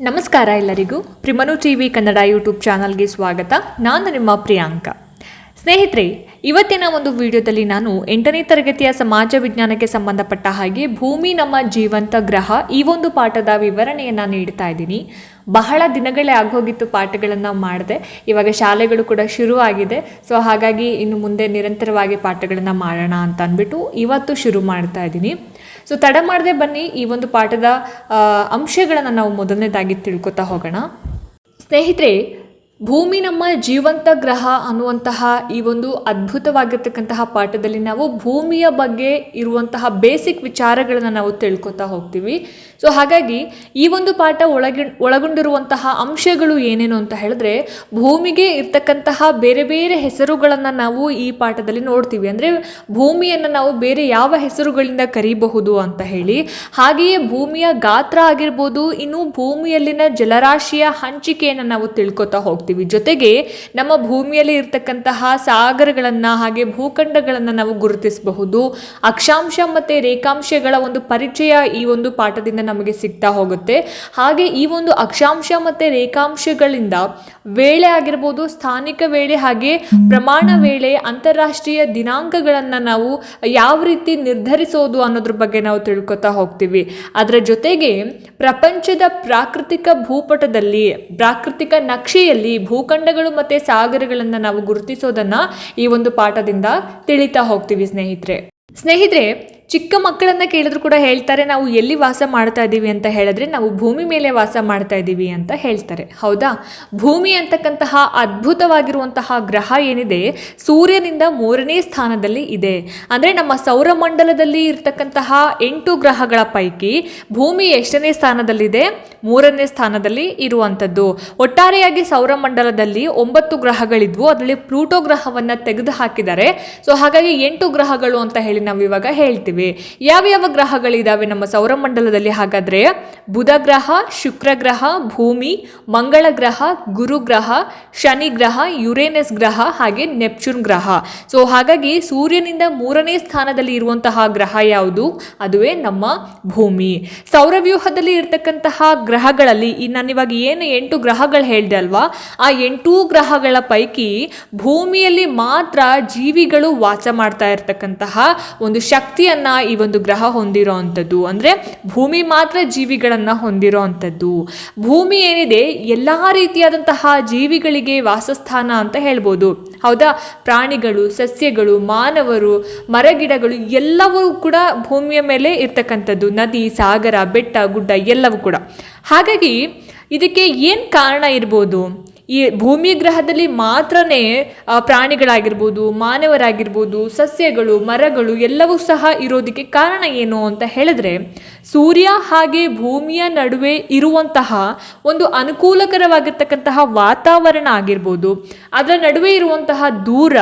ನಮಸ್ಕಾರ ಎಲ್ಲರಿಗೂ. ಪ್ರಿಮನು ಟಿ ವಿ ಕನ್ನಡ ಯೂಟ್ಯೂಬ್ ಚಾನಲ್ಗೆ ಸ್ವಾಗತ. ನಾನು ನಿಮ್ಮ ಪ್ರಿಯಾಂಕ. ಸ್ನೇಹಿತರೆ, ಇವತ್ತಿನ ಒಂದು ವಿಡಿಯೋದಲ್ಲಿ ನಾನು ಎಂಟನೇ ತರಗತಿಯ ಸಮಾಜ ವಿಜ್ಞಾನಕ್ಕೆ ಸಂಬಂಧಪಟ್ಟ ಹಾಗೆ ಭೂಮಿ ನಮ್ಮ ಜೀವಂತ ಗ್ರಹ ಈ ಒಂದು ಪಾಠದ ವಿವರಣೆಯನ್ನು ನೀಡ್ತಾ ಇದ್ದೀನಿ. ಬಹಳ ದಿನಗಳೇ ಆಗೋಗಿತ್ತು ಪಾಠಗಳನ್ನು ಮಾಡಿದೆ. ಇವಾಗ ಶಾಲೆಗಳು ಕೂಡ ಶುರುವಾಗಿದೆ ಸೊ, ಹಾಗಾಗಿ ಇನ್ನು ಮುಂದೆ ನಿರಂತರವಾಗಿ ಪಾಠಗಳನ್ನು ಮಾಡೋಣ ಅಂತ ಅಂದ್ಬಿಟ್ಟು ಇವತ್ತು ಶುರು ಮಾಡ್ತಾ ಇದ್ದೀನಿ. ಸೊ ತಡ ಮಾಡದೆ ಬನ್ನಿ. ಈ ಒಂದು ಪಾಠದ ಅಂಶಗಳನ್ನು ನಾವು ಮೊದಲನೇದಾಗಿ ತಿಳ್ಕೊತಾ ಹೋಗೋಣ. ಸ್ನೇಹಿತರೆ ಭೂಮಿ ನಮ್ಮ ಜೀವಂತ ಗ್ರಹ ಅನ್ನುವಂತಹ ಈ ಒಂದು ಅದ್ಭುತವಾಗಿರ್ತಕ್ಕಂತಹ ಪಾಠದಲ್ಲಿ ನಾವು ಭೂಮಿಯ ಬಗ್ಗೆ ಇರುವಂತಹ ಬೇಸಿಕ್ ವಿಚಾರಗಳನ್ನು ನಾವು ತಿಳ್ಕೊತಾ ಹೋಗ್ತೀವಿ. ಸೊ ಹಾಗಾಗಿ ಈ ಒಂದು ಪಾಠ ಒಳಗಿ, ಒಳಗೊಂಡಿರುವಂತಹ ಅಂಶಗಳು ಏನೇನು ಅಂತ ಹೇಳಿದ್ರೆ ಭೂಮಿಗೆ ಇರ್ತಕ್ಕಂತಹ ಬೇರೆ ಬೇರೆ ಹೆಸರುಗಳನ್ನು ನಾವು ಈ ಪಾಠದಲ್ಲಿ ನೋಡ್ತೀವಿ. ಅಂದರೆ ಭೂಮಿಯನ್ನು ನಾವು ಬೇರೆ ಯಾವ ಹೆಸರುಗಳಿಂದ ಕರೀಬಹುದು ಅಂತ ಹೇಳಿ, ಹಾಗೆಯೇ ಭೂಮಿಯ ಗಾತ್ರ ಆಗಿರ್ಬೋದು, ಇನ್ನು ಭೂಮಿಯಲ್ಲಿನ ಜಲರಾಶಿಯ ಹಂಚಿಕೆಯನ್ನು ನಾವು ತಿಳ್ಕೊತಾ ಹೋಗ್ತೀವಿ. ಜೊತೆಗೆ ನಮ್ಮ ಭೂಮಿಯಲ್ಲಿ ಇರತಕ್ಕಂತಹ ಸಾಗರಗಳನ್ನು ಹಾಗೆ ಭೂಖಂಡಗಳನ್ನು ನಾವು ಗುರುತಿಸಬಹುದು. ಅಕ್ಷಾಂಶ ಮತ್ತು ರೇಖಾಂಶಗಳ ಒಂದು ಪರಿಚಯ ಈ ಒಂದು ಪಾಠದಿಂದ ನಮಗೆ ಸಿಗ್ತಾ ಹೋಗುತ್ತೆ. ಹಾಗೆ ಈ ಒಂದು ಅಕ್ಷಾಂಶ ಮತ್ತು ರೇಖಾಂಶಗಳಿಂದ ವೇಳೆ ಆಗಿರ್ಬೋದು, ಸ್ಥಾನಿಕ ವೇಳೆ ಹಾಗೆ ಪ್ರಮಾಣ ವೇಳೆ ಅಂತಾರಾಷ್ಟ್ರೀಯ ದಿನಾಂಕಗಳನ್ನು ನಾವು ಯಾವ ರೀತಿ ನಿರ್ಧರಿಸೋದು ಅನ್ನೋದ್ರ ಬಗ್ಗೆ ನಾವು ತಿಳ್ಕೊತಾ ಹೋಗ್ತೀವಿ. ಅದರ ಜೊತೆಗೆ ಪ್ರಪಂಚದ ಪ್ರಾಕೃತಿಕ ಭೂಪಟದಲ್ಲಿ, ಪ್ರಾಕೃತಿಕ ನಕ್ಷೆಯಲ್ಲಿ ಭೂಖಂಡಗಳು ಮತ್ತು ಸಾಗರಗಳನ್ನು ನಾವು ಗುರುತಿಸೋದನ್ನು ಈ ಒಂದು ಪಾಠದಿಂದ ತಿಳಿತಾ ಹೋಗ್ತೀವಿ ಸ್ನೇಹಿತರೆ. ಸ್ನೇಹಿತರೆ ಚಿಕ್ಕ ಮಕ್ಕಳನ್ನು ಕೇಳಿದ್ರು ಕೂಡ ಹೇಳ್ತಾರೆ, ನಾವು ಎಲ್ಲಿ ವಾಸ ಮಾಡ್ತಾ ಇದ್ದೀವಿ ಅಂತ ಹೇಳಿದ್ರೆ ನಾವು ಭೂಮಿ ಮೇಲೆ ವಾಸ ಮಾಡ್ತಾ ಇದ್ದೀವಿ ಅಂತ ಹೇಳ್ತಾರೆ. ಹೌದಾ? ಭೂಮಿ ಅಂತಕ್ಕಂತಹ ಅದ್ಭುತವಾಗಿರುವಂತಹ ಗ್ರಹ ಏನಿದೆ, ಸೂರ್ಯನಿಂದ ಮೂರನೇ ಸ್ಥಾನದಲ್ಲಿ ಇದೆ. ಅಂದರೆ ನಮ್ಮ ಸೌರಮಂಡಲದಲ್ಲಿ ಇರತಕ್ಕಂತಹ ಎಂಟು ಗ್ರಹಗಳ ಪೈಕಿ ಭೂಮಿ ಎಷ್ಟನೇ ಸ್ಥಾನದಲ್ಲಿದೆ? ಮೂರನೇ ಸ್ಥಾನದಲ್ಲಿ ಇರುವಂಥದ್ದು. ಒಟ್ಟಾರೆಯಾಗಿ ಸೌರಮಂಡಲದಲ್ಲಿ ಒಂಬತ್ತು ಗ್ರಹಗಳಿದ್ವು. ಅದರಲ್ಲಿ ಪ್ಲೂಟೋ ಗ್ರಹವನ್ನು ತೆಗೆದು ಹಾಕಿದ್ದಾರೆ ಸೊ ಹಾಗಾಗಿ ಎಂಟು ಗ್ರಹಗಳು ಅಂತ ಹೇಳಿ ನಾವು ಇವಾಗ ಹೇಳ್ತೀವಿ. ಯಾವ್ಯಾವ ಗ್ರಹಗಳಿದ್ದಾವೆ ನಮ್ಮ ಸೌರಮಂಡಲದಲ್ಲಿ? ಹಾಗಾದ್ರೆ ಬುಧ ಗ್ರಹ, ಶುಕ್ರ ಗ್ರಹ, ಭೂಮಿ, ಮಂಗಳ ಗ್ರಹ, ಗುರು ಗ್ರಹ, ಶನಿ ಗ್ರಹ, ಯುರೇನಸ್ ಗ್ರಹ, ಹಾಗೆ ನೆಪ್ಚೂನ್ ಗ್ರಹ. ಸೊ ಹಾಗಾಗಿ ಸೂರ್ಯನಿಂದ ಮೂರನೇ ಸ್ಥಾನದಲ್ಲಿ ಇರುವಂತಹ ಗ್ರಹ ಯಾವುದು? ಅದುವೇ ನಮ್ಮ ಭೂಮಿ. ಸೌರವ್ಯೂಹದಲ್ಲಿ ಇರತಕ್ಕಂತಹ ಗ್ರಹಗಳಲ್ಲಿ, ಈ ನಾನು ಇವಾಗ ಏನು ಎಂಟು ಗ್ರಹಗಳು ಹೇಳಿದೆ ಅಲ್ವಾ? ಆ ಎಂಟು ಗ್ರಹಗಳ ಪೈಕಿ ಭೂಮಿಯಲ್ಲಿ ಮಾತ್ರ ಜೀವಿಗಳು ವಾಸ ಮಾಡ್ತಾ ಇರತಕ್ಕಂತಹ ಒಂದು ಶಕ್ತಿಯನ್ನ ಈ ಒಂದು ಗ್ರಹ ಹೊಂದಿರೋ ಅಂಥದ್ದು. ಅಂದರೆ ಭೂಮಿ ಮಾತ್ರ ಜೀವಿಗಳನ್ನು ಹೊಂದಿರೋ ಅಂಥದ್ದು. ಭೂಮಿ ಏನಿದೆ, ಎಲ್ಲ ರೀತಿಯಾದಂತಹ ಜೀವಿಗಳಿಗೆ ವಾಸಸ್ಥಾನ ಅಂತ ಹೇಳ್ಬೋದು. ಹೌದಾ? ಪ್ರಾಣಿಗಳು, ಸಸ್ಯಗಳು, ಮಾನವರು, ಮರಗಿಡಗಳು, ಎಲ್ಲವೂ ಕೂಡ ಭೂಮಿಯ ಮೇಲೆ ಇರ್ತಕ್ಕಂಥದ್ದು. ನದಿ, ಸಾಗರ, ಬೆಟ್ಟ, ಗುಡ್ಡ ಎಲ್ಲವೂ ಕೂಡ. ಹಾಗಾಗಿ ಇದಕ್ಕೆ ಏನು ಕಾರಣ ಇರ್ಬೋದು? ಈ ಭೂಮಿ ಗ್ರಹದಲ್ಲಿ ಮಾತ್ರನೇ ಪ್ರಾಣಿಗಳಾಗಿರ್ಬೋದು, ಮಾನವರಾಗಿರ್ಬೋದು, ಸಸ್ಯಗಳು, ಮರಗಳು ಎಲ್ಲವೂ ಸಹ ಇರೋದಕ್ಕೆ ಕಾರಣ ಏನು ಅಂತ ಹೇಳಿದ್ರೆ, ಸೂರ್ಯ ಹಾಗೆ ಭೂಮಿಯ ನಡುವೆ ಇರುವಂತಹ ಒಂದು ಅನುಕೂಲಕರವಾಗಿರ್ತಕ್ಕಂತಹ ವಾತಾವರಣ ಆಗಿರ್ಬೋದು, ಅದರ ನಡುವೆ ಇರುವಂತಹ ದೂರ,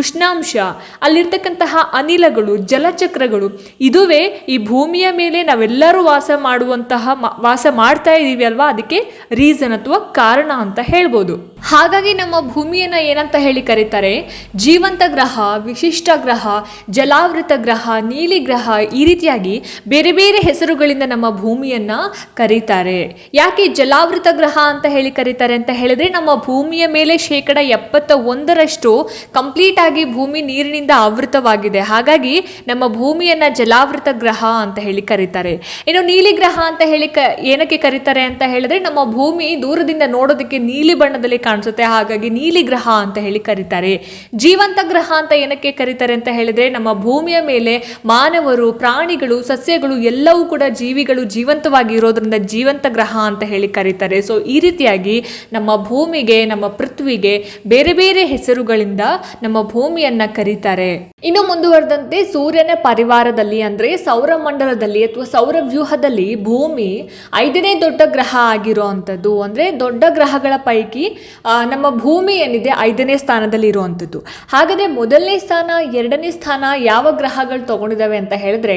ಉಷ್ಣಾಂಶ, ಅಲ್ಲಿರ್ತಕ್ಕಂತಹ ಅನಿಲಗಳು, ಜಲಚಕ್ರಗಳು, ಇದುವೇ ಈ ಭೂಮಿಯ ಮೇಲೆ ನಾವೆಲ್ಲರೂ ವಾಸ ಮಾಡುವಂತಹ ವಾಸ ಮಾಡ್ತಾ ಇದ್ದೀವಿ ಅಲ್ವಾ? ಅದಕ್ಕೆ ರೀಸನ್ ಅಥವಾ ಕಾರಣ ಅಂತ ಹೇಳ್ಬೋದು. todo. ಹಾಗಾಗಿ ನಮ್ಮ ಭೂಮಿಯನ್ನ ಏನಂತ ಹೇಳಿ ಕರೀತಾರೆ? ಜೀವಂತ ಗ್ರಹ, ವಿಶಿಷ್ಟ ಗ್ರಹ, ಜಲಾವೃತ ಗ್ರಹ, ನೀಲಿ ಗ್ರಹ ಈ ರೀತಿಯಾಗಿ ಬೇರೆ ಬೇರೆ ಹೆಸರುಗಳಿಂದ ನಮ್ಮ ಭೂಮಿಯನ್ನ ಕರೀತಾರೆ. ಯಾಕೆ ಜಲಾವೃತ ಗ್ರಹ ಅಂತ ಹೇಳಿ ಕರೀತಾರೆ ಅಂತ ಹೇಳಿದ್ರೆ ನಮ್ಮ ಭೂಮಿಯ ಮೇಲೆ ಶೇಕಡ ಎಪ್ಪತ್ತ ಒಂದರಷ್ಟು ಕಂಪ್ಲೀಟ್ ಆಗಿ ಭೂಮಿ ನೀರಿನಿಂದ ಆವೃತವಾಗಿದೆ. ಹಾಗಾಗಿ ನಮ್ಮ ಭೂಮಿಯನ್ನ ಜಲಾವೃತ ಗ್ರಹ ಅಂತ ಹೇಳಿ ಕರೀತಾರೆ. ಇನ್ನು ನೀಲಿ ಗ್ರಹ ಅಂತ ಹೇಳಿ ಏನಕ್ಕೆ ಕರೀತಾರೆ ಅಂತ ಹೇಳಿದ್ರೆ ನಮ್ಮ ಭೂಮಿ ದೂರದಿಂದ ನೋಡೋದಕ್ಕೆ ನೀಲಿ ಬಣ್ಣದಲ್ಲಿ ಕಾಣಿಸುತ್ತೆ. ಹಾಗಾಗಿ ನೀಲಿ ಗ್ರಹ ಅಂತ ಹೇಳಿ ಕರೀತಾರೆ. ಜೀವಂತ ಗ್ರಹ ಅಂತ ಏನಕ್ಕೆ ಕರೀತಾರೆ ಅಂತ ಹೇಳಿದ್ರೆ, ನಮ್ಮ ಭೂಮಿಯ ಮೇಲೆ ಮಾನವರು, ಪ್ರಾಣಿಗಳು, ಸಸ್ಯಗಳು ಎಲ್ಲವೂ ಕೂಡ ಜೀವಿಗಳು ಜೀವಂತವಾಗಿ ಇರೋದ್ರಿಂದ ಜೀವಂತ ಗ್ರಹ ಅಂತ ಹೇಳಿ ಕರೀತಾರೆ. ಸೊ ಈ ರೀತಿಯಾಗಿ ನಮ್ಮ ಭೂಮಿಗೆ, ನಮ್ಮ ಪೃಥ್ವಿಗೆ ಬೇರೆ ಬೇರೆ ಹೆಸರುಗಳಿಂದ ನಮ್ಮ ಭೂಮಿಯನ್ನ ಕರೀತಾರೆ. ಇನ್ನು ಮುಂದುವರೆದಂತೆ ಸೂರ್ಯನ ಪರಿವಾರದಲ್ಲಿ ಅಂದ್ರೆ ಸೌರಮಂಡಲದಲ್ಲಿ ಅಥವಾ ಸೌರ ವ್ಯೂಹದಲ್ಲಿ ಭೂಮಿ ಐದನೇ ದೊಡ್ಡ ಗ್ರಹ ಆಗಿರೋ ಅಂದ್ರೆ ದೊಡ್ಡ ಗ್ರಹಗಳ ಪೈಕಿ ನಮ್ಮ ಭೂಮಿ ಏನಿದೆ ಐದನೇ ಸ್ಥಾನದಲ್ಲಿ ಇರುವಂಥದ್ದು. ಹಾಗಾದರೆ ಮೊದಲನೇ ಸ್ಥಾನ, ಎರಡನೇ ಸ್ಥಾನ ಯಾವ ಗ್ರಹಗಳು ತಗೊಂಡಿದ್ದಾವೆ ಅಂತ ಹೇಳಿದ್ರೆ,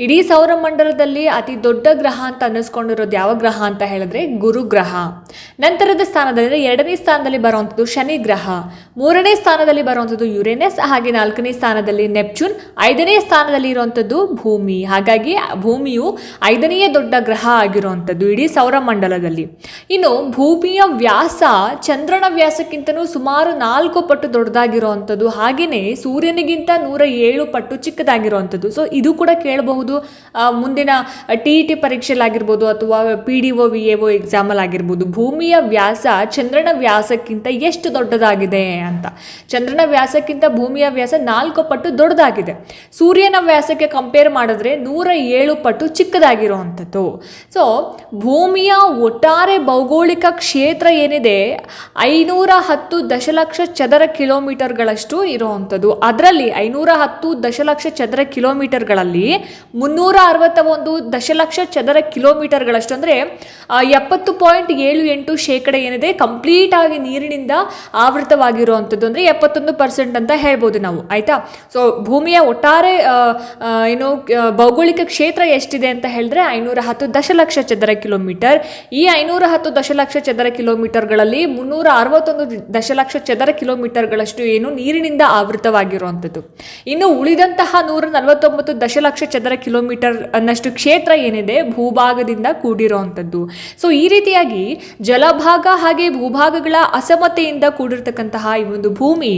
ಇಡೀ ಸೌರಮಂಡಲದಲ್ಲಿ ಅತಿ ದೊಡ್ಡ ಗ್ರಹ ಅಂತ ಅನ್ನಿಸ್ಕೊಂಡಿರೋದು ಯಾವ ಗ್ರಹ ಅಂತ ಹೇಳಿದ್ರೆ ಗುರು ಗ್ರಹ ನಂತರದ ಸ್ಥಾನದಲ್ಲಿ ಎರಡನೇ ಸ್ಥಾನದಲ್ಲಿ ಬರುವಂಥದ್ದು ಶನಿ ಗ್ರಹ. ಮೂರನೇ ಸ್ಥಾನದಲ್ಲಿ ಬರುವಂಥದ್ದು ಯುರೇನಸ್, ಹಾಗೆ ನಾಲ್ಕನೇ ಸ್ಥಾನದಲ್ಲಿ ನೆಪ್ಚೂನ್, ಐದನೇ ಸ್ಥಾನದಲ್ಲಿ ಇರುವಂಥದ್ದು ಭೂಮಿ. ಹಾಗಾಗಿ ಭೂಮಿಯು ಐದನೆಯ ದೊಡ್ಡ ಗ್ರಹ ಆಗಿರುವಂಥದ್ದು ಇಡೀ ಸೌರಮಂಡಲದಲ್ಲಿ. ಇನ್ನು ಭೂಮಿಯ ವ್ಯಾಸ ಚಂದ್ರನ ವ್ಯಾಸಕ್ಕಿಂತಲೂ ಸುಮಾರು ನಾಲ್ಕು ಪಟ್ಟು ದೊಡ್ಡದಾಗಿರುವಂಥದ್ದು ಹಾಗೆಯೇ ಸೂರ್ಯನಿಗಿಂತ ನೂರ ಏಳು ಪಟ್ಟು ಚಿಕ್ಕದಾಗಿರುವಂಥದ್ದು ಸೊ ಇದು ಕೂಡ ಕೇಳಬಹುದು. ಮುಂದಿನ ಟಿ ಇ ಟಿ ಪರೀಕ್ಷೆಲಾಗಿರ್ಬೋದು ಅಥವಾ P D O, V A O ಎಕ್ಸಾಮಲ್ ಆಗಿರ್ಬೋದು ಭೂಮಿಯ ವ್ಯಾಸ ಚಂದ್ರನ ವ್ಯಾಸಕ್ಕಿಂತ ಎಷ್ಟು ದೊಡ್ಡದಾಗಿದೆ ಅಂತ. ಚಂದ್ರನ ವ್ಯಾಸಕ್ಕಿಂತ ಭೂಮಿಯ ವ್ಯಾಸ ನಾಲ್ಕು ಪಟ್ಟು ದೊಡ್ಡದಾಗಿದೆ. ಸೂರ್ಯನ ವ್ಯಾಸಕ್ಕೆ ಕಂಪೇರ್ ಮಾಡಿದ್ರೆ ನೂರ ಏಳು ಪಟ್ಟು ಚಿಕ್ಕದಾಗಿರುವಂಥದ್ದು. ಸೊ ಭೂಮಿಯ ಒಟ್ಟಾರೆ ಭೌಗೋಳಿಕ ಕ್ಷೇತ್ರ ಏನಿದೆ? ಐನೂರ ಹತ್ತು ದಶಲಕ್ಷ ಚದರ ಕಿಲೋಮೀಟರ್ಗಳಷ್ಟು ಇರುವಂಥದ್ದು. ಅದರಲ್ಲಿ ಐನೂರ ಹತ್ತು ದಶಲಕ್ಷ ಚದರ ಕಿಲೋಮೀಟರ್ಗಳಲ್ಲಿ ಮುನ್ನೂರ ಅರವತ್ತ ಒಂದು ದಶಲಕ್ಷ ಚದರ ಕಿಲೋಮೀಟರ್ಗಳಷ್ಟು ಅಂದರೆ ಎಪ್ಪತ್ತು ಪಾಯಿಂಟ್ ಏಳು ಎಂಟು ಶೇಕಡ ಏನಿದೆ ಕಂಪ್ಲೀಟ್ ಆಗಿ ನೀರಿನಿಂದ ಆವೃತವಾಗಿರುವಂಥದ್ದು ಅಂದರೆ ಎಪ್ಪತ್ತೊಂದು ಪರ್ಸೆಂಟ್ ಅಂತ ಹೇಳ್ಬೋದು ನಾವು, ಆಯಿತಾ? ಸೊ ಭೂಮಿಯ ಒಟ್ಟಾರೆ ಏನು ಭೌಗೋಳಿಕ ಕ್ಷೇತ್ರ ಎಷ್ಟಿದೆ ಅಂತ ಹೇಳಿದ್ರೆ ಐನೂರ ಹತ್ತು ದಶಲಕ್ಷ ಚದರ ಕಿಲೋಮೀಟರ್. ಈ ಐನೂರ ಹತ್ತು ದಶಲಕ್ಷ ಚದರ ಕಿಲೋಮೀಟರ್ಗಳಲ್ಲಿ ಮುನ್ನೂರ ಅರವತ್ತೊಂದು ದಶಲಕ್ಷ ಚದರ ಕಿಲೋಮೀಟರ್ಗಳಷ್ಟು ಏನು ನೀರಿನಿಂದ ಆವೃತವಾಗಿರುವಂಥದ್ದು ಇನ್ನು ಉಳಿದಂತಹ ನೂರ ನಲವತ್ತೊಂಬತ್ತು ದಶಲಕ್ಷ ಚದರ ಕಿಲೋಮೀಟರ್ ಅನ್ನಷ್ಟು ಕ್ಷೇತ್ರ ಏನಿದೆ? ಭೂಭಾಗದಿಂದ ಕೂಡಿರುವಂಥದ್ದು ಸೊ ಈ ರೀತಿಯಾಗಿ ಜಲಭಾಗ ಹಾಗೆ ಭೂಭಾಗಗಳ ಅಸಮತೆಯಿಂದ ಕೂಡಿರ್ತಕ್ಕಂತಹ ಈ ಒಂದು ಭೂಮಿ,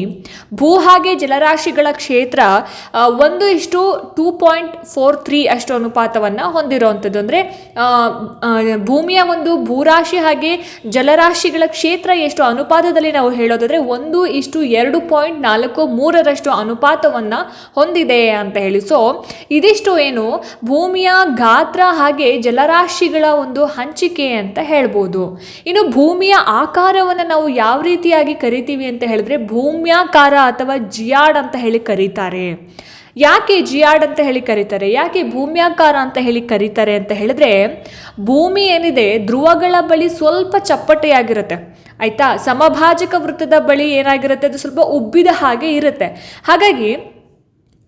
ಭೂ ಹಾಗೆ ಜಲರಾಶಿಗಳ ಕ್ಷೇತ್ರ ಒಂದು ಇಷ್ಟು ಟೂ ಪಾಯಿಂಟ್ ಫೋರ್ ತ್ರೀ ಅಷ್ಟು ಅನುಪಾತವನ್ನು ಹೊಂದಿರುವಂಥದ್ದು ಅಂದರೆ ಭೂಮಿಯ ಒಂದು ಭೂರಾಶಿ ಹಾಗೆ ಜಲರಾಶಿಗಳ ಕ್ಷೇತ್ರ ಎಷ್ಟು ಅನುಪಾತದಲ್ಲಿ ನಾವು ಹೇಳೋದಾದ್ರೆ ಒಂದು ಇಷ್ಟು ಎರಡು ಪಾಯಿಂಟ್ ನಾಲ್ಕು ಮೂರರಷ್ಟು ಅನುಪಾತವನ್ನು ಹೊಂದಿದೆ ಅಂತ ಹೇಳಿ. ಸೊ ಇದಿಷ್ಟು ಏನು ಭೂಮಿಯ ಗಾತ್ರ ಹಾಗೆ ಜಲರಾಶಿಗಳ ಒಂದು ಹಂಚಿಕೆ ಅಂತ ಹೇಳ್ಬೋದು. ಇನ್ನು ಭೂಮಿಯ ಆಕಾರವನ್ನು ನಾವು ಯಾವ ರೀತಿಯಾಗಿ ಕರಿತೀವಿ ಅಂತ ಹೇಳಿದ್ರೆ ಭೂಮ್ಯಾಕಾರ ಅಥವಾ ಜಿಯಾಡ್ ಅಂತ ಹೇಳಿ ಕರೀತಾರೆ. ಯಾಕೆ ಜಿಯಾಡ್ ಅಂತ ಹೇಳಿ ಕರೀತಾರೆ? ಯಾಕೆ ಭೂಮ್ಯಾಕಾರ ಅಂತ ಹೇಳಿ ಕರೀತಾರೆ ಅಂತ ಹೇಳಿದ್ರೆ ಭೂಮಿ ಏನಿದೆ? ಧ್ರುವಗಳ ಬಳಿ ಸ್ವಲ್ಪ ಚಪ್ಪಟೆಯಾಗಿರುತ್ತೆ. ಆಯ್ತಾ? ಸಮಭಾಜಕ ವೃತ್ತದ ಬಳಿ ಏನಾಗಿರುತ್ತೆ? ಅದು ಸ್ವಲ್ಪ ಉಬ್ಬಿದ ಹಾಗೆ ಇರುತ್ತೆ. ಹಾಗಾಗಿ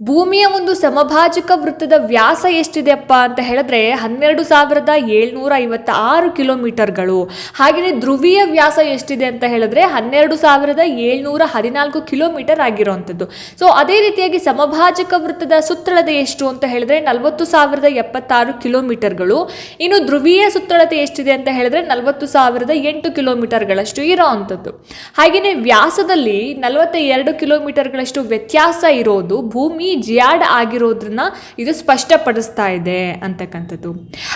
ಭೂಮಿಯ ಒಂದು ಸಮಭಾಜಕ ವೃತ್ತದ ವ್ಯಾಸ ಎಷ್ಟಿದೆಯಪ್ಪ ಅಂತ ಹೇಳಿದ್ರೆ ಹನ್ನೆರಡು ಸಾವಿರದ ಏಳ್ನೂರ ಐವತ್ತ ಆರು ಕಿಲೋಮೀಟರ್ಗಳು. ಹಾಗೆಯೇ ಧ್ರುವೀಯ ವ್ಯಾಸ ಎಷ್ಟಿದೆ ಅಂತ ಹೇಳಿದ್ರೆ ಹನ್ನೆರಡು ಸಾವಿರದ ಏಳ್ನೂರ ಹದಿನಾಲ್ಕು ಕಿಲೋಮೀಟರ್ ಆಗಿರುವಂಥದ್ದು. ಸೊ ಅದೇ ರೀತಿಯಾಗಿ ಸಮಭಾಜಕ ವೃತ್ತದ ಸುತ್ತಳತೆ ಎಷ್ಟು ಅಂತ ಹೇಳಿದ್ರೆ ನಲವತ್ತು ಸಾವಿರದ ಎಪ್ಪತ್ತಾರು ಕಿಲೋಮೀಟರ್ಗಳು. ಇನ್ನು ಧ್ರುವೀಯ ಸುತ್ತಳತೆ ಎಷ್ಟಿದೆ ಅಂತ ಹೇಳಿದ್ರೆ ನಲವತ್ತು ಸಾವಿರದ ಎಂಟು ಕಿಲೋಮೀಟರ್ಗಳಷ್ಟು ಇರೋವಂಥದ್ದು. ಹಾಗೆಯೇ ವ್ಯಾಸದಲ್ಲಿ ನಲವತ್ತ ಎರಡು ಕಿಲೋಮೀಟರ್ಗಳಷ್ಟು ವ್ಯತ್ಯಾಸ ಇರೋದು ಭೂಮಿ ಜಿಯಾಡ್ ಆಗಿರೋದ್ರನ್ನ ಇದು ಸ್ಪಷ್ಟಪಡಿಸ್ತಾ ಇದೆ ಅಂತಕ್ಕಂಥದ್ದು.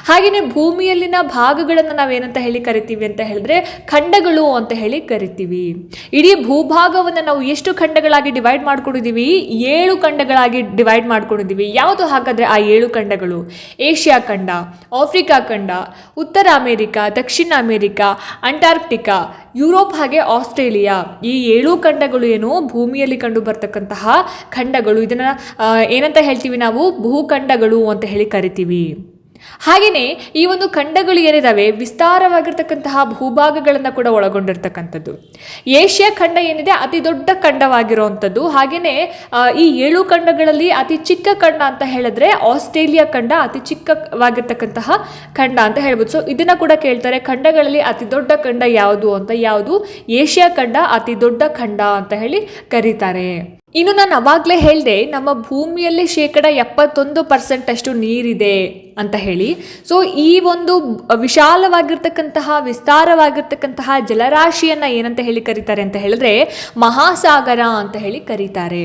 ಹಾಗೆಯೇ ಭೂಮಿಯಲ್ಲಿನ ಭಾಗಗಳನ್ನು ನಾವೇನಂತ ಹೇಳಿ ಕರಿತೀವಿ ಅಂತ ಹೇಳಿದ್ರೆ ಖಂಡಗಳು ಅಂತ ಹೇಳಿ ಕರಿತೀವಿ. ಇಡೀ ಭೂಭಾಗವನ್ನು ನಾವು ಎಷ್ಟು ಖಂಡಗಳಾಗಿ ಡಿವೈಡ್ ಮಾಡ್ಕೊಂಡಿದ್ದೀವಿ ಏಳು ಖಂಡಗಳಾಗಿ ಡಿವೈಡ್ ಮಾಡ್ಕೊಂಡಿದ್ದೀವಿ ಯಾವುದು ಹಾಗಾದ್ರೆ ಆ ಏಳು ಖಂಡಗಳು? ಏಷ್ಯಾ ಖಂಡ, ಆಫ್ರಿಕಾ ಖಂಡ, ಉತ್ತರ ಅಮೇರಿಕಾ, ದಕ್ಷಿಣ ಅಮೇರಿಕಾ, ಅಂಟಾರ್ಕ್ಟಿಕಾ, ಯುರೋಪ್ ಹಾಗೆ ಆಸ್ಟ್ರೇಲಿಯಾ. ಈ ಏಳು ಖಂಡಗಳು ಏನು? ಭೂಮಿಯಲ್ಲಿ ಕಂಡು ಬರ್ತಕ್ಕಂತಹ ಖಂಡಗಳು. ಇದನ್ನ ಏನಂತ ಹೇಳ್ತೀವಿ ನಾವು? ಭೂಖಂಡಗಳು ಅಂತ ಹೇಳಿ ಕರಿತೀವಿ. ಹಾಗೆಯೇ ಈ ಒಂದು ಖಂಡಗಳು ಏನಿದಾವೆ? ವಿಸ್ತಾರವಾಗಿರ್ತಕ್ಕಂತಹ ಭೂಭಾಗಗಳನ್ನು ಕೂಡ ಒಳಗೊಂಡಿರ್ತಕ್ಕಂಥದ್ದು. ಏಷ್ಯಾ ಖಂಡ ಏನಿದೆ? ಅತಿ ದೊಡ್ಡ ಖಂಡವಾಗಿರುವಂಥದ್ದು. ಹಾಗೆಯೇ ಈ ಏಳು ಖಂಡಗಳಲ್ಲಿ ಅತಿ ಚಿಕ್ಕ ಖಂಡ ಅಂತ ಹೇಳಿದ್ರೆ ಆಸ್ಟ್ರೇಲಿಯಾ ಖಂಡ ಅತಿ ಚಿಕ್ಕವಾಗಿರ್ತಕ್ಕಂತಹ ಖಂಡ ಅಂತ ಹೇಳ್ಬೋದು. ಸೊ ಇದನ್ನ ಕೂಡ ಕೇಳ್ತಾರೆ, ಖಂಡಗಳಲ್ಲಿ ಅತಿ ದೊಡ್ಡ ಖಂಡ ಯಾವುದು ಅಂತ? ಯಾವುದು? ಏಷ್ಯಾ ಖಂಡ ಅತಿ ದೊಡ್ಡ ಖಂಡ ಅಂತ ಹೇಳಿ ಕರೀತಾರೆ. ಇನ್ನು ನಾನು ಅವಾಗಲೇ ಹೇಳಿದೆ, ನಮ್ಮ ಭೂಮಿಯಲ್ಲಿ ಶೇಕಡ ಎಪ್ಪತ್ತೊಂದು ಪರ್ಸೆಂಟ್ ಅಷ್ಟು ನೀರಿದೆ ಅಂತ ಹೇಳಿ. ಸೊ ಈ ಒಂದು ವಿಶಾಲವಾಗಿರ್ತಕ್ಕಂತಹ, ವಿಸ್ತಾರವಾಗಿರ್ತಕ್ಕಂತಹ ಜಲರಾಶಿಯನ್ನು ಏನಂತ ಹೇಳಿ ಕರೀತಾರೆ ಅಂತ ಹೇಳಿದ್ರೆ ಮಹಾಸಾಗರ ಅಂತ ಹೇಳಿ ಕರೀತಾರೆ.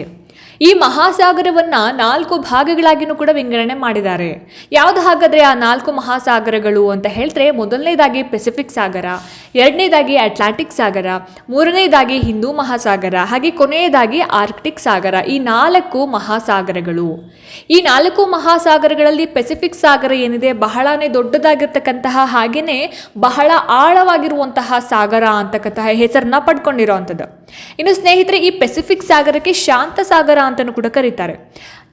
ಈ ಮಹಾಸಾಗರವನ್ನು ನಾಲ್ಕು ಭಾಗಗಳಾಗಿನೂ ಕೂಡ ವಿಂಗಡಣೆ ಮಾಡಿದ್ದಾರೆ. ಯಾವ್ದು ಹಾಗಾದರೆ ಆ ನಾಲ್ಕು ಮಹಾಸಾಗರಗಳು ಅಂತ ಹೇಳಿದ್ರೆ ಮೊದಲನೇದಾಗಿ ಪೆಸಿಫಿಕ್ ಸಾಗರ, ಎರಡನೇದಾಗಿ ಅಟ್ಲಾಂಟಿಕ್ ಸಾಗರ, ಮೂರನೇದಾಗಿ ಹಿಂದೂ ಮಹಾಸಾಗರ, ಹಾಗೆ ಕೊನೆಯದಾಗಿ ಆರ್ಕ್ಟಿಕ್ ಸಾಗರ, ಈ ನಾಲ್ಕು ಮಹಾಸಾಗರಗಳು. ಈ ನಾಲ್ಕು ಮಹಾಸಾಗರಗಳಲ್ಲಿ ಪೆಸಿಫಿಕ್ ಸಾಗರ ಏನಿದೆ ಬಹಳನೇ ದೊಡ್ಡದಾಗಿರ್ತಕ್ಕಂತಹ ಹಾಗೆಯೇ ಬಹಳ ಆಳವಾಗಿರುವಂತಹ ಸಾಗರ ಅಂತಕ್ಕಂತಹ ಹೆಸರನ್ನ ಪಡ್ಕೊಂಡಿರೋವಂಥದ್ದು. ಇನ್ನು ಸ್ನೇಹಿತರೆ, ಈ ಪೆಸಿಫಿಕ್ ಸಾಗರಕ್ಕೆ ಶಾಂತ ಸಾಗರ ಅಂತಲೂ ಕೂಡ ಕರೀತಾರೆ.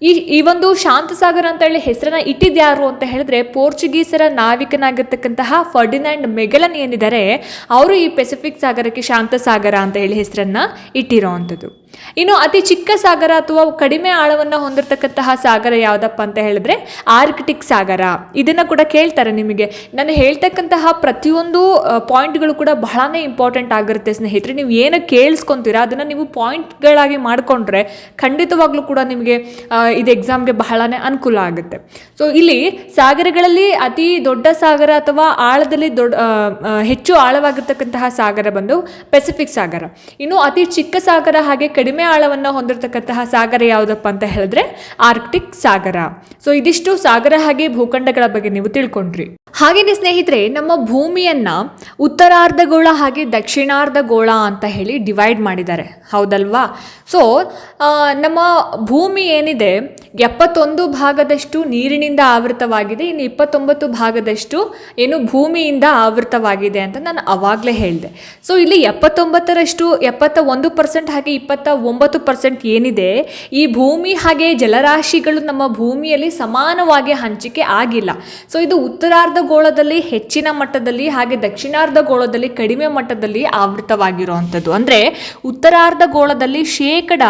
ಈ ಈ ಒಂದು ಶಾಂತ ಸಾಗರ ಅಂತ ಹೇಳಿ ಹೆಸರನ್ನ ಇಟ್ಟಿದ್ಯಾರು ಅಂತ ಹೇಳಿದ್ರೆ, ಪೋರ್ಚುಗೀಸರ ನಾವಿಕನಾಗಿರ್ತಕ್ಕಂತಹ ಫರ್ಡಿನಾಂಡ್ ಮೆಗಲನ್ ಏನಿದ್ದಾರೆ, ಅವರು ಈ ಪೆಸಿಫಿಕ್ ಸಾಗರಕ್ಕೆ ಶಾಂತ ಸಾಗರ ಅಂತ ಹೇಳಿ ಹೆಸರನ್ನ ಇಟ್ಟಿರೋ ಅಂಥದ್ದು. ಇನ್ನು ಅತಿ ಚಿಕ್ಕ ಸಾಗರ ಅಥವಾ ಕಡಿಮೆ ಆಳವನ್ನು ಹೊಂದಿರತಕ್ಕಂತಹ ಸಾಗರ ಯಾವುದಪ್ಪ ಅಂತ ಹೇಳಿದ್ರೆ ಆರ್ಕಿಟಿಕ್ ಸಾಗರ. ಇದನ್ನ ಕೂಡ ಕೇಳ್ತಾರೆ ನಿಮಗೆ. ನಾನು ಹೇಳ್ತಕ್ಕಂತಹ ಪ್ರತಿಯೊಂದು ಪಾಯಿಂಟ್ಗಳು ಕೂಡ ಬಹಳನೇ ಇಂಪಾರ್ಟೆಂಟ್ ಆಗಿರುತ್ತೆ ಸ್ನೇಹಿತರೆ. ನೀವು ಏನು ಕೇಳಿಸ್ಕೊಂತೀರಾ, ಅದನ್ನು ನೀವು ಪಾಯಿಂಟ್ಗಳಾಗಿ ಮಾಡಿಕೊಂಡ್ರೆ ಖಂಡಿತವಾಗ್ಲೂ ಕೂಡ ನಿಮಗೆ ಇದು ಎಕ್ಸಾಮ್ಗೆ ಬಹಳನೇ ಅನುಕೂಲ ಆಗುತ್ತೆ. ಸೊ ಇಲ್ಲಿ ಸಾಗರಗಳಲ್ಲಿ ಅತಿ ದೊಡ್ಡ ಸಾಗರ ಅಥವಾ ಆಳದಲ್ಲಿ ದೊಡ್ಡ ಹೆಚ್ಚು ಆಳವಾಗಿರ್ತಕ್ಕಂತಹ ಸಾಗರ ಬಂದು ಪೆಸಿಫಿಕ್ ಸಾಗರ. ಇನ್ನು ಅತಿ ಚಿಕ್ಕ ಸಾಗರ ಹಾಗೆ ಕಡಿಮೆ ಆಳವನ್ನು ಹೊಂದಿರತಕ್ಕಂತಹ ಸಾಗರ ಯಾವುದಪ್ಪ ಅಂತ ಹೇಳಿದ್ರೆ ಆರ್ಕ್ಟಿಕ್ ಸಾಗರ. ಸೊ ಇದಿಷ್ಟು ಸಾಗರ ಹಾಗೆ ಭೂಖಂಡಗಳ ಬಗ್ಗೆ ನೀವು ತಿಳ್ಕೊಂಡ್ರಿ. ಹಾಗೆಯೇ ಸ್ನೇಹಿತರೆ, ನಮ್ಮ ಭೂಮಿಯನ್ನ ಉತ್ತರಾರ್ಧಗೋಳ ಹಾಗೆ ದಕ್ಷಿಣಾರ್ಧಗೋಳ ಅಂತ ಹೇಳಿ ಡಿವೈಡ್ ಮಾಡಿದ್ದಾರೆ. ಹೌದಲ್ವಾ? ಸೊ ನಮ್ಮ ಭೂಮಿ ಏನಿದೆ, ಎಪ್ಪತ್ತೊಂದು ಭಾಗದಷ್ಟು ನೀರಿನಿಂದ ಆವೃತವಾಗಿದೆ, ಇನ್ನು ಇಪ್ಪತ್ತೊಂಬತ್ತು ಭಾಗದಷ್ಟು ಏನು ಭೂಮಿಯಿಂದ ಆವೃತವಾಗಿದೆ ಅಂತ ನಾನು ಅವಾಗಲೇ ಹೇಳಿದೆ. ಸೊ ಇಲ್ಲಿ ಎಪ್ಪತ್ತೊಂಬತ್ತರಷ್ಟು ಎಪ್ಪತ್ತ ಒಂದು ಪರ್ಸೆಂಟ್ ಹಾಗೆ ಇಪ್ಪತ್ತ ಒಂಬತ್ತು ಪರ್ಸೆಂಟ್ ಏನಿದೆ, ಈ ಭೂಮಿ ಹಾಗೆ ಜಲರಾಶಿಗಳು ನಮ್ಮ ಭೂಮಿಯಲ್ಲಿ ಸಮಾನವಾಗಿ ಹಂಚಿಕೆ ಆಗಿಲ್ಲ. ಸೊ ಇದು ಉತ್ತರಾರ್ಧಗೋಳದಲ್ಲಿ, ಹೆಚ್ಚಿನ ಮಟ್ಟದಲ್ಲಿ ಹಾಗೆ ದಕ್ಷಿಣಾರ್ಧಗೋಳದಲ್ಲಿ ಕಡಿಮೆ ಮಟ್ಟದಲ್ಲಿ ಆವೃತವಾಗಿರುವಂಥದ್ದು ಅಂದರೆ, ಉತ್ತರಾರ್ಧಗೋಳದಲ್ಲಿ ಶೇಕಡ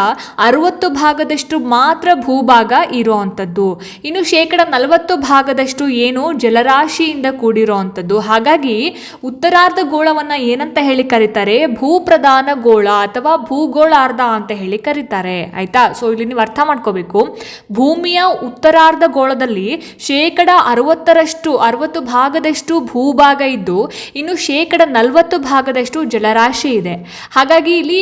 ಅರವತ್ತು ಭಾಗದಷ್ಟು ಮಾತ್ರ ಭೂಭಾಗ ಇರುವಂಥದ್ದು. ಇನ್ನು ಶೇಕಡ ನಲವತ್ತು ಭಾಗದಷ್ಟು ಏನು ಜಲರಾಶಿಯಿಂದ ಕೂಡಿರುವಂಥದ್ದು. ಹಾಗಾಗಿ ಉತ್ತರಾರ್ಧ ಗೋಳವನ್ನು ಏನಂತ ಹೇಳಿ ಕರೀತಾರೆ? ಭೂಪ್ರಧಾನ ಗೋಳ ಅಥವಾ ಭೂಗೋಳಾರ್ಧ ಅಂತ ಹೇಳಿ ಕರೀತಾರೆ, ಆಯ್ತಾ? ಸೊ ಇಲ್ಲಿ ನೀವು ಅರ್ಥ ಮಾಡ್ಕೋಬೇಕು. ಭೂಮಿಯ ಉತ್ತರಾರ್ಧ ಗೋಳದಲ್ಲಿ ಶೇಕಡ ಅರವತ್ತರಷ್ಟು, ಅರವತ್ತು ಭಾಗದಷ್ಟು ಭೂಭಾಗ ಇದ್ದು, ಇನ್ನು ಶೇಕಡ ನಲವತ್ತು ಭಾಗದಷ್ಟು ಜಲರಾಶಿ ಇದೆ. ಹಾಗಾಗಿ ಇಲ್ಲಿ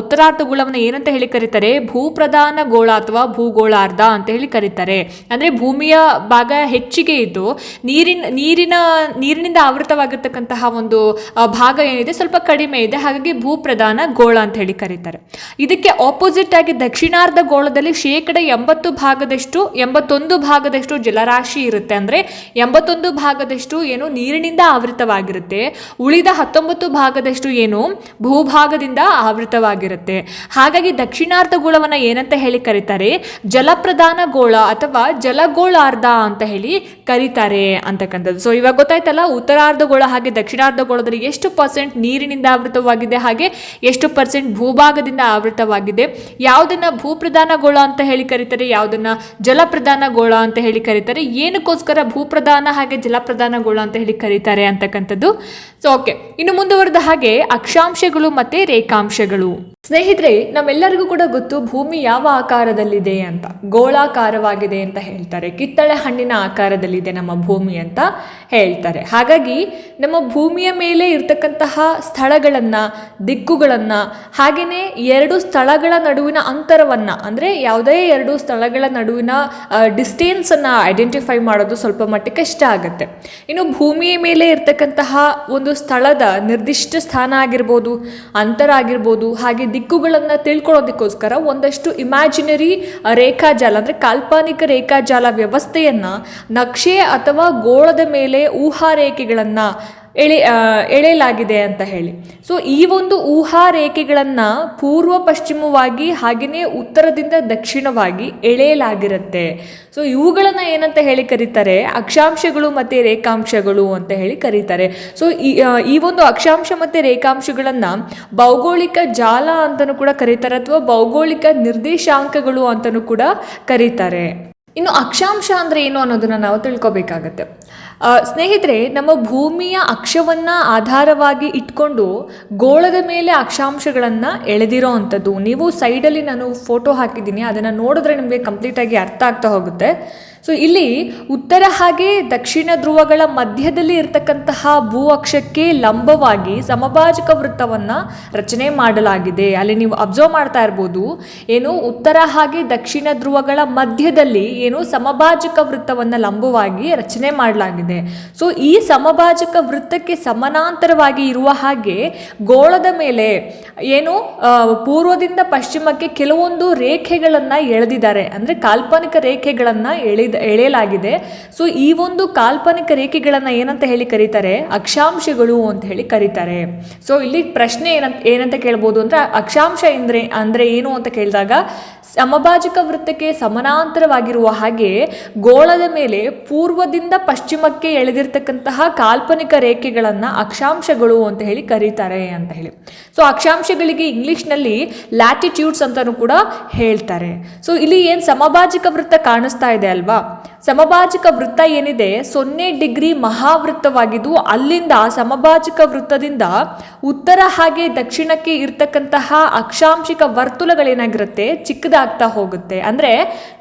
ಉತ್ತರಾರ್ಧ ಗೋಳವನ್ನು ಏನಂತ ಹೇಳಿ ಕರೀತಾರೆ? ಭೂಪ್ರಧಾನ ಗೋಳ ಅಥವಾ ಭೂಗೋಳಾರ್ಧ ಅಂತ ಹೇಳಿ ಕರೀತಾರೆ. ಅಂದರೆ ಭೂಮಿಯ ಭಾಗ ಹೆಚ್ಚಿಗೆ ಇದ್ದು, ನೀರಿನ ನೀರಿನ, ನೀರಿನಿಂದ ಆವೃತವಾಗಿರ್ತಕ್ಕಂತಹ ಒಂದು ಭಾಗ ಏನಿದೆ? ಸ್ವಲ್ಪ ಕಡಿಮೆ ಇದೆ. ಹಾಗಾಗಿ ಭೂಪ್ರಧಾನ ಗೋಳ ಅಂತ ಹೇಳಿ ಕರೀತಾರೆ. ಇದಕ್ಕೆ ಆಪೋಸಿಟ್ ಆಗಿ ದಕ್ಷಿಣಾರ್ಧ ಗೋಳದಲ್ಲಿ ಶೇಕಡ ಎಂಬತ್ತು ಭಾಗದಷ್ಟು, ಎಂಬತ್ತೊಂದು ಭಾಗದಷ್ಟು ಜಲರಾಶಿ ಇರುತ್ತೆ. ಅಂದರೆ ಎಂಬತ್ತೊಂದು ಭಾಗದಷ್ಟು ಏನು ನೀರಿನಿಂದ ಆವೃತವಾಗಿರುತ್ತೆ. ಉಳಿದ ಹತ್ತೊಂಬತ್ತು ಭಾಗದಷ್ಟು ಏನು ಭೂಭಾಗದಿಂದ ಆವೃತವಾಗಿರುತ್ತೆ. ಹಾಗಾಗಿ ದಕ್ಷಿಣಾರ್ಧ ಗೋಳವನ್ನು ಏನಂತ ಹೇಳಿ ಕರೀತಾರೆ? ಜಲಪ್ರಧಾನ ಗೋಳ ಅಥವಾ ಜಲಗೋಳಾರ್ಧ ಅಂತ ಹೇಳಿ ಕರೀತಾರೆ ಅಂತಕ್ಕಂಥದ್ದು. ಸೊ ಇವಾಗ ಗೊತ್ತಾಯ್ತಲ್ಲ, ಉತ್ತರಾರ್ಧ ಗೋಳ ಹಾಗೆ ದಕ್ಷಿಣಾರ್ಧ ಗೋಳದಲ್ಲಿ ಎಷ್ಟು ಪರ್ಸೆಂಟ್ ನೀರಿನಿಂದ ಆವೃತವಾಗಿದೆ ಹಾಗೆ ಎಷ್ಟು ಪರ್ಸೆಂಟ್ ಭೂಭಾಗದಿಂದ ಆವೃತವಾಗಿದೆ ಯಾವುದನ್ನ ಭೂಪ್ರಧಾನ ಗೋಳ ಅಂತ ಹೇಳಿ ಕರೀತಾರೆ, ಯಾವುದನ್ನ ಜಲಪ್ರಧಾನ ಗೋಳ ಅಂತ ಹೇಳಿ ಕರೀತಾರೆ, ಏನಕ್ಕೋಸ್ಕರ ಭೂಪ್ರಧಾನ ಹಾಗೆ ಜಲಪ್ರಧಾನ ಗೋಳ ಅಂತ ಹೇಳಿ ಕರೀತಾರೆ ಅಂತಕ್ಕಂಥದ್ದು. ಸೊ ಓಕೆ ಇನ್ನು ಮುಂದುವರೆದ ಹಾಗೆ ಅಕ್ಷಾಂಶಗಳು ಮತ್ತೆ ರೇಖಾಂಶಗಳು. ಸ್ನೇಹಿತರೆ, ನಮ್ಮೆಲ್ಲರಿಗೂ ಕೂಡ ಗೊತ್ತು ಭೂಮಿ ಯಾವ ಆಕಾರದಲ್ಲಿದೆ ಅಂತ. ಗೋಳಾಕಾರವಾಗಿದೆ ಅಂತ ಹೇಳ್ತಾರೆ. ಕಿತ್ತಳೆ ಹಣ್ಣಿನ ಆಕಾರದಲ್ಲಿದೆ ನಮ್ಮ ಭೂಮಿ ಅಂತ ಹೇಳ್ತಾರೆ. ಹಾಗಾಗಿ ನಮ್ಮ ಭೂಮಿಯ ಮೇಲೆ ಇರತಕ್ಕಂತಹ ಸ್ಥಳಗಳನ್ನು, ದಿಕ್ಕುಗಳನ್ನು ಹಾಗೆಯೇ ಎರಡು ಸ್ಥಳಗಳ ನಡುವಿನ ಅಂತರವನ್ನು, ಅಂದರೆ ಯಾವುದೇ ಎರಡು ಸ್ಥಳಗಳ ನಡುವಿನ ಡಿಸ್ಟೆನ್ಸನ್ನು ಐಡೆಂಟಿಫೈ ಮಾಡೋದು ಸ್ವಲ್ಪ ಮಟ್ಟಿಗೆ ಕಷ್ಟ ಆಗುತ್ತೆ. ಇನ್ನು ಭೂಮಿಯ ಮೇಲೆ ಇರತಕ್ಕಂತಹ ಒಂದು ಸ್ಥಳದ ನಿರ್ದಿಷ್ಟ ಸ್ಥಾನ ಆಗಿರ್ಬೋದು, ಅಂತರ ಆಗಿರ್ಬೋದು, ಹಾಗೆ ದಿಕ್ಕುಗಳನ್ನು ತಿಳ್ಕೊಳ್ಳೋದಕ್ಕೋಸ್ಕರ ಒಂದಷ್ಟು ಇಮ್ಯಾಜಿನರಿ ರೇಖಾಜಾಲ, ಅಂದರೆ ಕಾಲ್ಪನಿಕ ರೇಖಾಜಾಲ ವ್ಯವಸ್ಥೆಯನ್ನು ನಕ್ಷೆ ಅಥವಾ ಗೋಳದ ಮೇಲೆ ಊಹಾ ರೇಖೆಗಳನ್ನು ಎಳೆ ಎಳೆಯಲಾಗಿದೆ ಅಂತ ಹೇಳಿ. ಸೊ ಈ ಒಂದು ಊಹಾ ರೇಖೆಗಳನ್ನು ಪೂರ್ವ ಪಶ್ಚಿಮವಾಗಿ ಹಾಗೆಯೇ ಉತ್ತರದಿಂದ ದಕ್ಷಿಣವಾಗಿ ಎಳೆಯಲಾಗಿರುತ್ತೆ. ಸೊ ಇವುಗಳನ್ನು ಏನಂತ ಹೇಳಿ ಕರೀತಾರೆ? ಅಕ್ಷಾಂಶಗಳು ಮತ್ತು ರೇಖಾಂಶಗಳು ಅಂತ ಹೇಳಿ ಕರೀತಾರೆ. ಸೊ ಈ ಒಂದು ಅಕ್ಷಾಂಶ ಮತ್ತು ರೇಖಾಂಶಗಳನ್ನು ಭೌಗೋಳಿಕ ಜಾಲ ಅಂತಲೂ ಕೂಡ ಕರೀತಾರೆ ಅಥವಾ ಭೌಗೋಳಿಕ ನಿರ್ದೇಶಾಂಕಗಳು ಅಂತಲೂ ಕೂಡ ಕರೀತಾರೆ. ಇನ್ನು ಅಕ್ಷಾಂಶ ಅಂದರೆ ಏನು ಅನ್ನೋದನ್ನು ನಾವು ತಿಳ್ಕೊಬೇಕಾಗತ್ತೆ. ಸ್ನೇಹಿತರೆ, ನಮ್ಮ ಭೂಮಿಯ ಅಕ್ಷವನ್ನು ಆಧಾರವಾಗಿ ಇಟ್ಕೊಂಡು ಗೋಳದ ಮೇಲೆ ಅಕ್ಷಾಂಶಗಳನ್ನು ಎಳೆದಿರೋ ಅಂಥದ್ದು. ನೀವು ಸೈಡಲ್ಲಿ ನಾನು ಫೋಟೋ ಹಾಕಿದ್ದೀನಿ. ಅದನ್ನು ನೋಡಿದ್ರೆ ನಿಮಗೆ ಕಂಪ್ಲೀಟಾಗಿ ಅರ್ಥ ಆಗ್ತಾ ಹೋಗುತ್ತೆ. ಸೊ ಇಲ್ಲಿ ಉತ್ತರ ಹಾಗೆ ದಕ್ಷಿಣ ಧ್ರುವಗಳ ಮಧ್ಯದಲ್ಲಿ ಇರತಕ್ಕಂತಹ ಭೂ ಅಕ್ಷಕ್ಕೆ ಲಂಬವಾಗಿ ಸಮಭಾಜಕ ವೃತ್ತವನ್ನು ರಚನೆ ಮಾಡಲಾಗಿದೆ. ಅಲ್ಲಿ ನೀವು ಅಬ್ಸರ್ವ್ ಮಾಡ್ತಾ ಇರ್ಬೋದು, ಏನು ಉತ್ತರ ಹಾಗೆ ದಕ್ಷಿಣ ಧ್ರುವಗಳ ಮಧ್ಯದಲ್ಲಿ ಏನು ಸಮಭಾಜಕ ವೃತ್ತವನ್ನು ಲಂಬವಾಗಿ ರಚನೆ ಮಾಡಲಾಗಿದೆ. ಸೊ ಈ ಸಮಭಾಜಕ ವೃತ್ತಕ್ಕೆ ಸಮಾನಾಂತರವಾಗಿ ಇರುವ ಹಾಗೆ ಗೋಳದ ಮೇಲೆ ಏನು ಪೂರ್ವದಿಂದ ಪಶ್ಚಿಮಕ್ಕೆ ಕೆಲವೊಂದು ರೇಖೆಗಳನ್ನು ಎಳೆದಿದ್ದಾರೆ. ಅಂದರೆ ಕಾಲ್ಪನಿಕ ರೇಖೆಗಳನ್ನು ಎಳೆದ ಎಳೆಯಲಾಗಿದೆ. ಸೊ ಈ ಒಂದು ಕಾಲ್ಪನಿಕ ರೇಖೆಗಳನ್ನು ಏನಂತ ಹೇಳಿ ಕರೀತಾರೆ? ಅಕ್ಷಾಂಶಗಳು ಅಂತ ಹೇಳಿ ಕರೀತಾರೆ. ಸೊ ಇಲ್ಲಿ ಪ್ರಶ್ನೆ ಏನಂತ ಏನಂತ ಕೇಳ್ಬೋದು ಅಂದರೆ ಅಕ್ಷಾಂಶ ಎಂದ್ರೆ ಅಂದರೆ ಏನು ಅಂತ ಕೇಳಿದಾಗ ಸಮಭಾಜಕ ವೃತ್ತಕ್ಕೆ ಸಮಾನಾಂತರವಾಗಿರುವ ಹಾಗೆ ಗೋಳದ ಮೇಲೆ ಪೂರ್ವದಿಂದ ಪಶ್ಚಿಮಕ್ಕೆ ಎಳೆದಿರ್ತಕ್ಕಂತಹ ಕಾಲ್ಪನಿಕ ರೇಖೆಗಳನ್ನು ಅಕ್ಷಾಂಶಗಳು ಅಂತ ಹೇಳಿ ಕರೀತಾರೆ ಅಂತ ಹೇಳಿ. ಸೊ ಅಕ್ಷಾಂಶಗಳಿಗೆ ಇಂಗ್ಲಿಷ್ನಲ್ಲಿ ಲ್ಯಾಟಿಟ್ಯೂಡ್ಸ್ ಅಂತಲೂ ಕೂಡ ಹೇಳ್ತಾರೆ. ಸೊ ಇಲ್ಲಿ ಏನು ಸಮಭಾಜಕ ವೃತ್ತ ಕಾಣಿಸ್ತಾ ಇದೆ ಅಲ್ವಾ? ಸಮಭಾಜಕ ವೃತ್ತ ಏನಿದೆ? ಸೊನ್ನೆ ಡಿಗ್ರಿ ಮಹಾವೃತ್ತವಾಗಿದ್ದು ಅಲ್ಲಿಂದ ಸಮಭಾಜಕ ವೃತ್ತದಿಂದ ಉತ್ತರ ಹಾಗೆ ದಕ್ಷಿಣಕ್ಕೆ ಇರ್ತಕ್ಕಂತಹ ಅಕ್ಷಾಂಶಿಕ ವರ್ತುಲಗಳೇನಾಗಿರುತ್ತೆ? ಚಿಕ್ಕದಾಗ್ತಾ ಹೋಗುತ್ತೆ. ಅಂದರೆ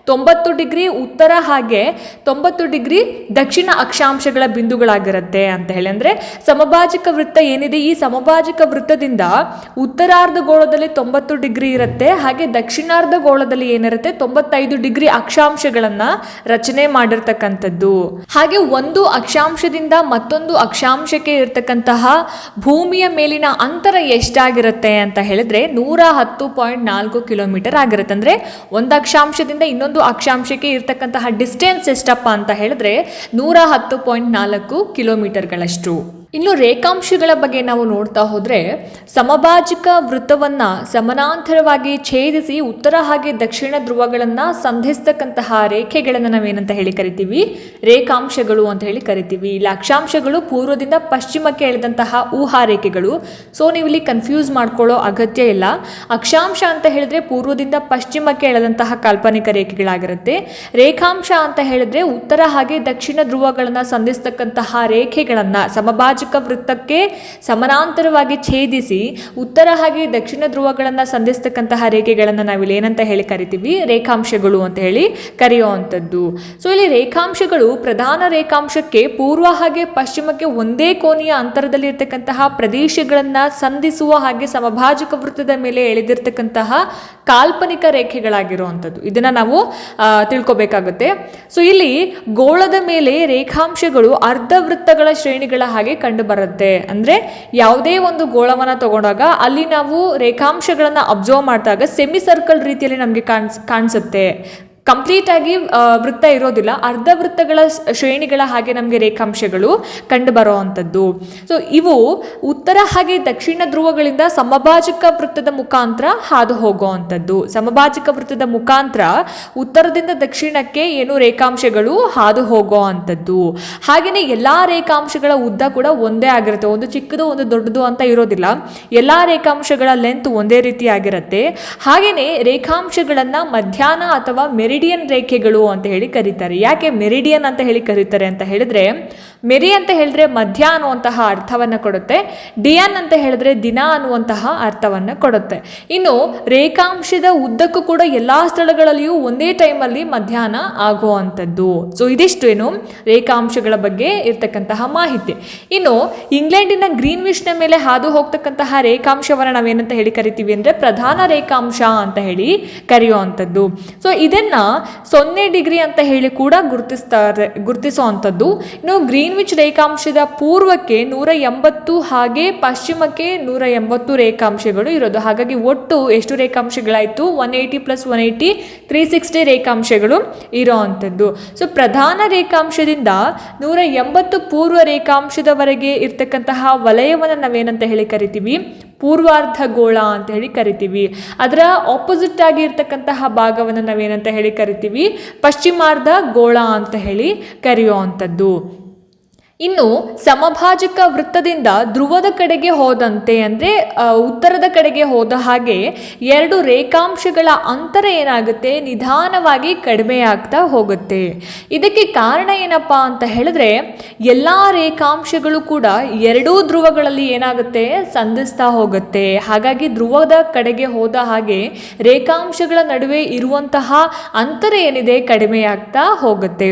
ತೊಂಬತ್ತು ಡಿಗ್ರಿ ಉತ್ತರ ಹಾಗೆ ತೊಂಬತ್ತು ಡಿಗ್ರಿ ದಕ್ಷಿಣ ಅಕ್ಷಾಂಶಗಳ ಬಿಂದುಗಳಾಗಿರುತ್ತೆ ಅಂತ ಹೇಳಿ. ಅಂದರೆ ಸಮಭಾಜಕ ವೃತ್ತ ಏನಿದೆ? ಈ ಸಮಭಾಜಕ ವೃತ್ತದಿಂದ ಉತ್ತರಾರ್ಧ ಗೋಳದಲ್ಲಿ ತೊಂಬತ್ತು ಡಿಗ್ರಿ ಇರುತ್ತೆ, ಹಾಗೆ ದಕ್ಷಿಣಾರ್ಧ ಗೋಳದಲ್ಲಿ ಏನಿರುತ್ತೆ? ತೊಂಬತ್ತೈದು ಡಿಗ್ರಿ ಅಕ್ಷಾಂಶಗಳನ್ನು ರಚನೆ ಮಾಡಿರ್ತಕ್ಕಂಥದ್ದು. ಹಾಗೆ ಒಂದು ಅಕ್ಷಾಂಶದಿಂದ ಮತ್ತೊಂದು ಅಕ್ಷಾಂಶಕ್ಕೆ ಇರತಕ್ಕಂತಹ ಭೂಮಿಯ ಮೇಲಿನ ಅಂತರ ಎಷ್ಟಾಗಿರುತ್ತೆ ಅಂತ ಹೇಳಿದ್ರೆ ನೂರ ಹತ್ತು ಪಾಯಿಂಟ್ ನಾಲ್ಕು ಕಿಲೋಮೀಟರ್ ಆಗಿರುತ್ತೆ. ಅಂದ್ರೆ ಒಂದು ಅಕ್ಷಾಂಶದಿಂದ ಇನ್ನೊಂದು ಅಕ್ಷಾಂಶಕ್ಕೆ ಇರ್ತಕ್ಕಂತಹ ಡಿಸ್ಟೆನ್ಸ್ ಎಷ್ಟಪ್ಪ ಅಂತ ಹೇಳಿದ್ರೆ ನೂರ ಹತ್ತು ಪಾಯಿಂಟ್ ನಾಲ್ಕು ಕಿಲೋಮೀಟರ್ಗಳಷ್ಟು ಇನ್ನು ರೇಖಾಂಶಗಳ ಬಗ್ಗೆ ನಾವು ನೋಡ್ತಾ ಹೋದರೆ ಸಮಭಾಜಕ ವೃತ್ತವನ್ನ ಸಮಾನಾಂತರವಾಗಿ ಛೇದಿಸಿ ಉತ್ತರ ಹಾಗೆ ದಕ್ಷಿಣ ಧ್ರುವಗಳನ್ನು ಸಂಧಿಸ್ತಕ್ಕಂತಹ ರೇಖೆಗಳನ್ನು ನಾವೇನಂತ ಹೇಳಿ ಕರಿತೀವಿ? ರೇಖಾಂಶಗಳು ಅಂತ ಹೇಳಿ ಕರಿತೀವಿ. ಇಲ್ಲಿ ಅಕ್ಷಾಂಶಗಳು ಪೂರ್ವದಿಂದ ಪಶ್ಚಿಮಕ್ಕೆ ಎಳೆದಂತಹ ಊಹಾ ರೇಖೆಗಳು ಸೊ ನೀವು ಇಲ್ಲಿ ಕನ್ಫ್ಯೂಸ್ ಮಾಡ್ಕೊಳ್ಳೋ ಅಗತ್ಯ ಇಲ್ಲ. ಅಕ್ಷಾಂಶ ಅಂತ ಹೇಳಿದ್ರೆ ಪೂರ್ವದಿಂದ ಪಶ್ಚಿಮಕ್ಕೆ ಎಳೆದಂತಹ ಕಾಲ್ಪನಿಕ ರೇಖೆಗಳಾಗಿರುತ್ತೆ. ರೇಖಾಂಶ ಅಂತ ಹೇಳಿದ್ರೆ ಉತ್ತರ ಹಾಗೆ ದಕ್ಷಿಣ ಧ್ರುವಗಳನ್ನ ಸಂಧಿಸ್ತಕ್ಕಂತಹ ರೇಖೆಗಳನ್ನ, ಸಮಭಾಜಕ ವೃತ್ತಕ್ಕೆ ಸಮಾನಾಂತರವಾಗಿ ಛೇದಿಸಿ ಉತ್ತರ ಹಾಗೆ ದಕ್ಷಿಣ ಧ್ರುವಗಳನ್ನು ಸಂಧಿಸ್ತಕ್ಕಂತಹ ರೇಖೆಗಳನ್ನು ನಾವಿಲ್ಲಿ ಏನಂತ ಹೇಳಿ ಕರಿತೀವಿ? ರೇಖಾಂಶಗಳು ಅಂತ ಹೇಳಿ ಕರೆಯುವಂಥದ್ದು. ಸೊ ಇಲ್ಲಿ ರೇಖಾಂಶಗಳು ಪ್ರಧಾನ ರೇಖಾಂಶಕ್ಕೆ ಪೂರ್ವ ಹಾಗೆ ಪಶ್ಚಿಮಕ್ಕೆ ಒಂದೇ ಕೋನೀಯ ಅಂತರದಲ್ಲಿ ಇರ್ತಕ್ಕಂತಹ ಪ್ರದೇಶಗಳನ್ನು ಸಂಧಿಸುವ ಹಾಗೆ ಸಮಭಾಜಕ ವೃತ್ತದ ಮೇಲೆ ಎಳೆದಿರ್ತಕ್ಕಂತಹ ಕಾಲ್ಪನಿಕ ರೇಖೆಗಳಾಗಿರುವಂಥದ್ದು. ಇದನ್ನ ನಾವು ತಿಳ್ಕೊಬೇಕಾಗುತ್ತೆ. ಸೊ ಇಲ್ಲಿ ಗೋಳದ ಮೇಲೆ ರೇಖಾಂಶಗಳು ಅರ್ಧ ವೃತ್ತಗಳ ಶ್ರೇಣಿಗಳ ಹಾಗೆ ಕಂಡು ಬರುತ್ತೆ ಅಂದ್ರೆ ಯಾವುದೇ ಒಂದು ಗೋಳವನ್ನು ತಗೊಂಡಾಗ ಅಲ್ಲಿ ನಾವು ರೇಖಾಂಶಗಳನ್ನು ಅಬ್ಸರ್ವ್ ಮಾಡಿದಾಗ ಸೆಮಿ ಸರ್ಕಲ್ ರೀತಿಯಲ್ಲಿ ನಮಗೆ ಕಾಣಿಸ್, ಕಾಣಿಸುತ್ತೆ. ಕಂಪ್ಲೀಟ್ ಆಗಿ ವೃತ್ತ ಇರೋದಿಲ್ಲ. ಅರ್ಧ ವೃತ್ತಗಳ ಶ್ರೇಣಿಗಳ ಹಾಗೆ ನಮಗೆ ರೇಖಾಂಶಗಳು ಕಂಡು ಬರುವಂಥದ್ದು ಸೊ ಇವು ಉತ್ತರ ಹಾಗೆ ದಕ್ಷಿಣ ಧ್ರುವಗಳಿಂದ ಸಮಭಾಜಕ ವೃತ್ತದ ಮುಖಾಂತರ ಹಾದು ಹೋಗುವಂಥದ್ದು. ಸಮಭಾಜಕ ವೃತ್ತದ ಮುಖಾಂತರ ಉತ್ತರದಿಂದ ದಕ್ಷಿಣಕ್ಕೆ ಏನು ರೇಖಾಂಶಗಳು ಹಾದು ಹೋಗುವಂಥದ್ದು. ಹಾಗೆಯೇ ಎಲ್ಲ ರೇಖಾಂಶಗಳ ಉದ್ದ ಕೂಡ ಒಂದೇ ಆಗಿರುತ್ತೆ. ಒಂದು ಚಿಕ್ಕದು, ಒಂದು ದೊಡ್ಡದು ಅಂತ ಇರೋದಿಲ್ಲ. ಎಲ್ಲ ರೇಖಾಂಶಗಳ ಲೆಂತ್ ಒಂದೇ ರೀತಿಯಾಗಿರುತ್ತೆ. ಹಾಗೆಯೇ ರೇಖಾಂಶಗಳನ್ನು ಮಧ್ಯಾಹ್ನ ಅಥವಾ ಮೆರಿಡಿಯನ್ ರೇಖೆಗಳು ಅಂತ ಹೇಳಿ ಕರೀತಾರೆ. ಯಾಕೆ ಮೆರಿಡಿಯನ್ ಅಂತ ಹೇಳಿ ಕರೀತಾರೆ ಅಂತ ಹೇಳಿದ್ರೆ ಮೆರಿ ಅಂತ ಹೇಳಿದ್ರೆ ಮಧ್ಯ ಅನ್ನುವಂತಹ ಅರ್ಥವನ್ನು ಕೊಡುತ್ತೆ ಡಿಯನ್ ಅಂತ ಹೇಳಿದ್ರೆ ದಿನ ಅನ್ನುವಂತಹ ಅರ್ಥವನ್ನು ಕೊಡುತ್ತೆ. ಇನ್ನು ರೇಖಾಂಶದ ಉದ್ದಕ್ಕೂ ಕೂಡ ಎಲ್ಲ ಸ್ಥಳಗಳಲ್ಲಿಯೂ ಒಂದೇ ಟೈಮಲ್ಲಿ ಮಧ್ಯಾಹ್ನ ಆಗುವಂಥದ್ದು. ಸೊ ಇದಿಷ್ಟು ಏನು ರೇಖಾಂಶಗಳ ಬಗ್ಗೆ ಇರ್ತಕ್ಕಂತಹ ಮಾಹಿತಿ. ಇನ್ನು ಇಂಗ್ಲೆಂಡಿನ ಗ್ರೀನ್ ವಿಶ್ನ ಮೇಲೆ ಹಾದು ಹೋಗ್ತಕ್ಕಂತಹ ರೇಖಾಂಶವನ್ನು ನಾವೇನಂತ ಹೇಳಿ ಕರಿತೀವಿ ಅಂದರೆ ಪ್ರಧಾನ ರೇಖಾಂಶ ಅಂತ ಹೇಳಿ ಕರೆಯುವಂಥದ್ದು. ಸೊ ಇದನ್ನ ಸೊನ್ನೆ ಡಿಗ್ರಿ ಅಂತ ಹೇಳಿ ಕೂಡ ಗುರುತಿಸ್ತಾರೆ, ಗುರುತಿಸುವಂಥದ್ದು. ಇನ್ನು ಗ್ರೀನ್ವಿಚ್ ರೇಖಾಂಶದ ಪೂರ್ವಕ್ಕೆ ನೂರ ಎಂಬತ್ತು ಹಾಗೆ ಪಶ್ಚಿಮಕ್ಕೆ ನೂರ ಎಂಬತ್ತು ರೇಖಾಂಶಗಳು ಇರೋದು. ಹಾಗಾಗಿ ಒಟ್ಟು ಎಷ್ಟು ರೇಖಾಂಶಗಳಾಯಿತು? One eighty plus one eighty three sixty ರೇಖಾಂಶಗಳು ಇರೋ ಅಂಥದ್ದು. ಸೊ ಪ್ರಧಾನ ರೇಖಾಂಶದಿಂದ ನೂರ ಎಂಬತ್ತು ಪೂರ್ವ ರೇಖಾಂಶದವರೆಗೆ ಇರ್ತಕ್ಕಂತಹ ವಲಯವನ್ನು ನಾವೇನಂತ ಹೇಳಿ ಕರಿತೀವಿ? ಪೂರ್ವಾರ್ಧ ಗೋಳ ಅಂತ ಹೇಳಿ ಕರಿತೀವಿ. ಅದರ ಆಪೋಸಿಟ್ ಆಗಿ ಇರ್ತಕ್ಕಂತಹ ಭಾಗವನ್ನು ನಾವೇನಂತ ಹೇಳಿ ಕರಿತೀವಿ? ಪಶ್ಚಿಮಾರ್ಧ ಗೋಳ ಅಂತ ಹೇಳಿ ಕರೆಯುವಂಥದ್ದು ಇನ್ನು ಸಮಭಾಜಕ ವೃತ್ತದಿಂದ ಧ್ರುವದ ಕಡೆಗೆ ಹೋದಂತೆ ಅಂದರೆ ಉತ್ತರದ ಕಡೆಗೆ ಹೋದ ಹಾಗೆ ಎರಡು ರೇಖಾಂಶಗಳ ಅಂತರ ಏನಾಗುತ್ತೆ? ನಿಧಾನವಾಗಿ ಕಡಿಮೆ ಆಗ್ತಾ ಹೋಗುತ್ತೆ. ಇದಕ್ಕೆ ಕಾರಣ ಏನಪ್ಪ ಅಂತ ಹೇಳಿದ್ರೆ, ಎಲ್ಲ ರೇಖಾಂಶಗಳು ಕೂಡ ಎರಡೂ ಧ್ರುವಗಳಲ್ಲಿ ಏನಾಗುತ್ತೆ? ಸಂಧಿಸ್ತಾ ಹೋಗುತ್ತೆ. ಹಾಗಾಗಿ ಧ್ರುವದ ಕಡೆಗೆ ಹೋದ ಹಾಗೆ ರೇಖಾಂಶಗಳ ನಡುವೆ ಇರುವಂತಹ ಅಂತರ ಏನಿದೆ? ಕಡಿಮೆ ಆಗ್ತಾ ಹೋಗುತ್ತೆ.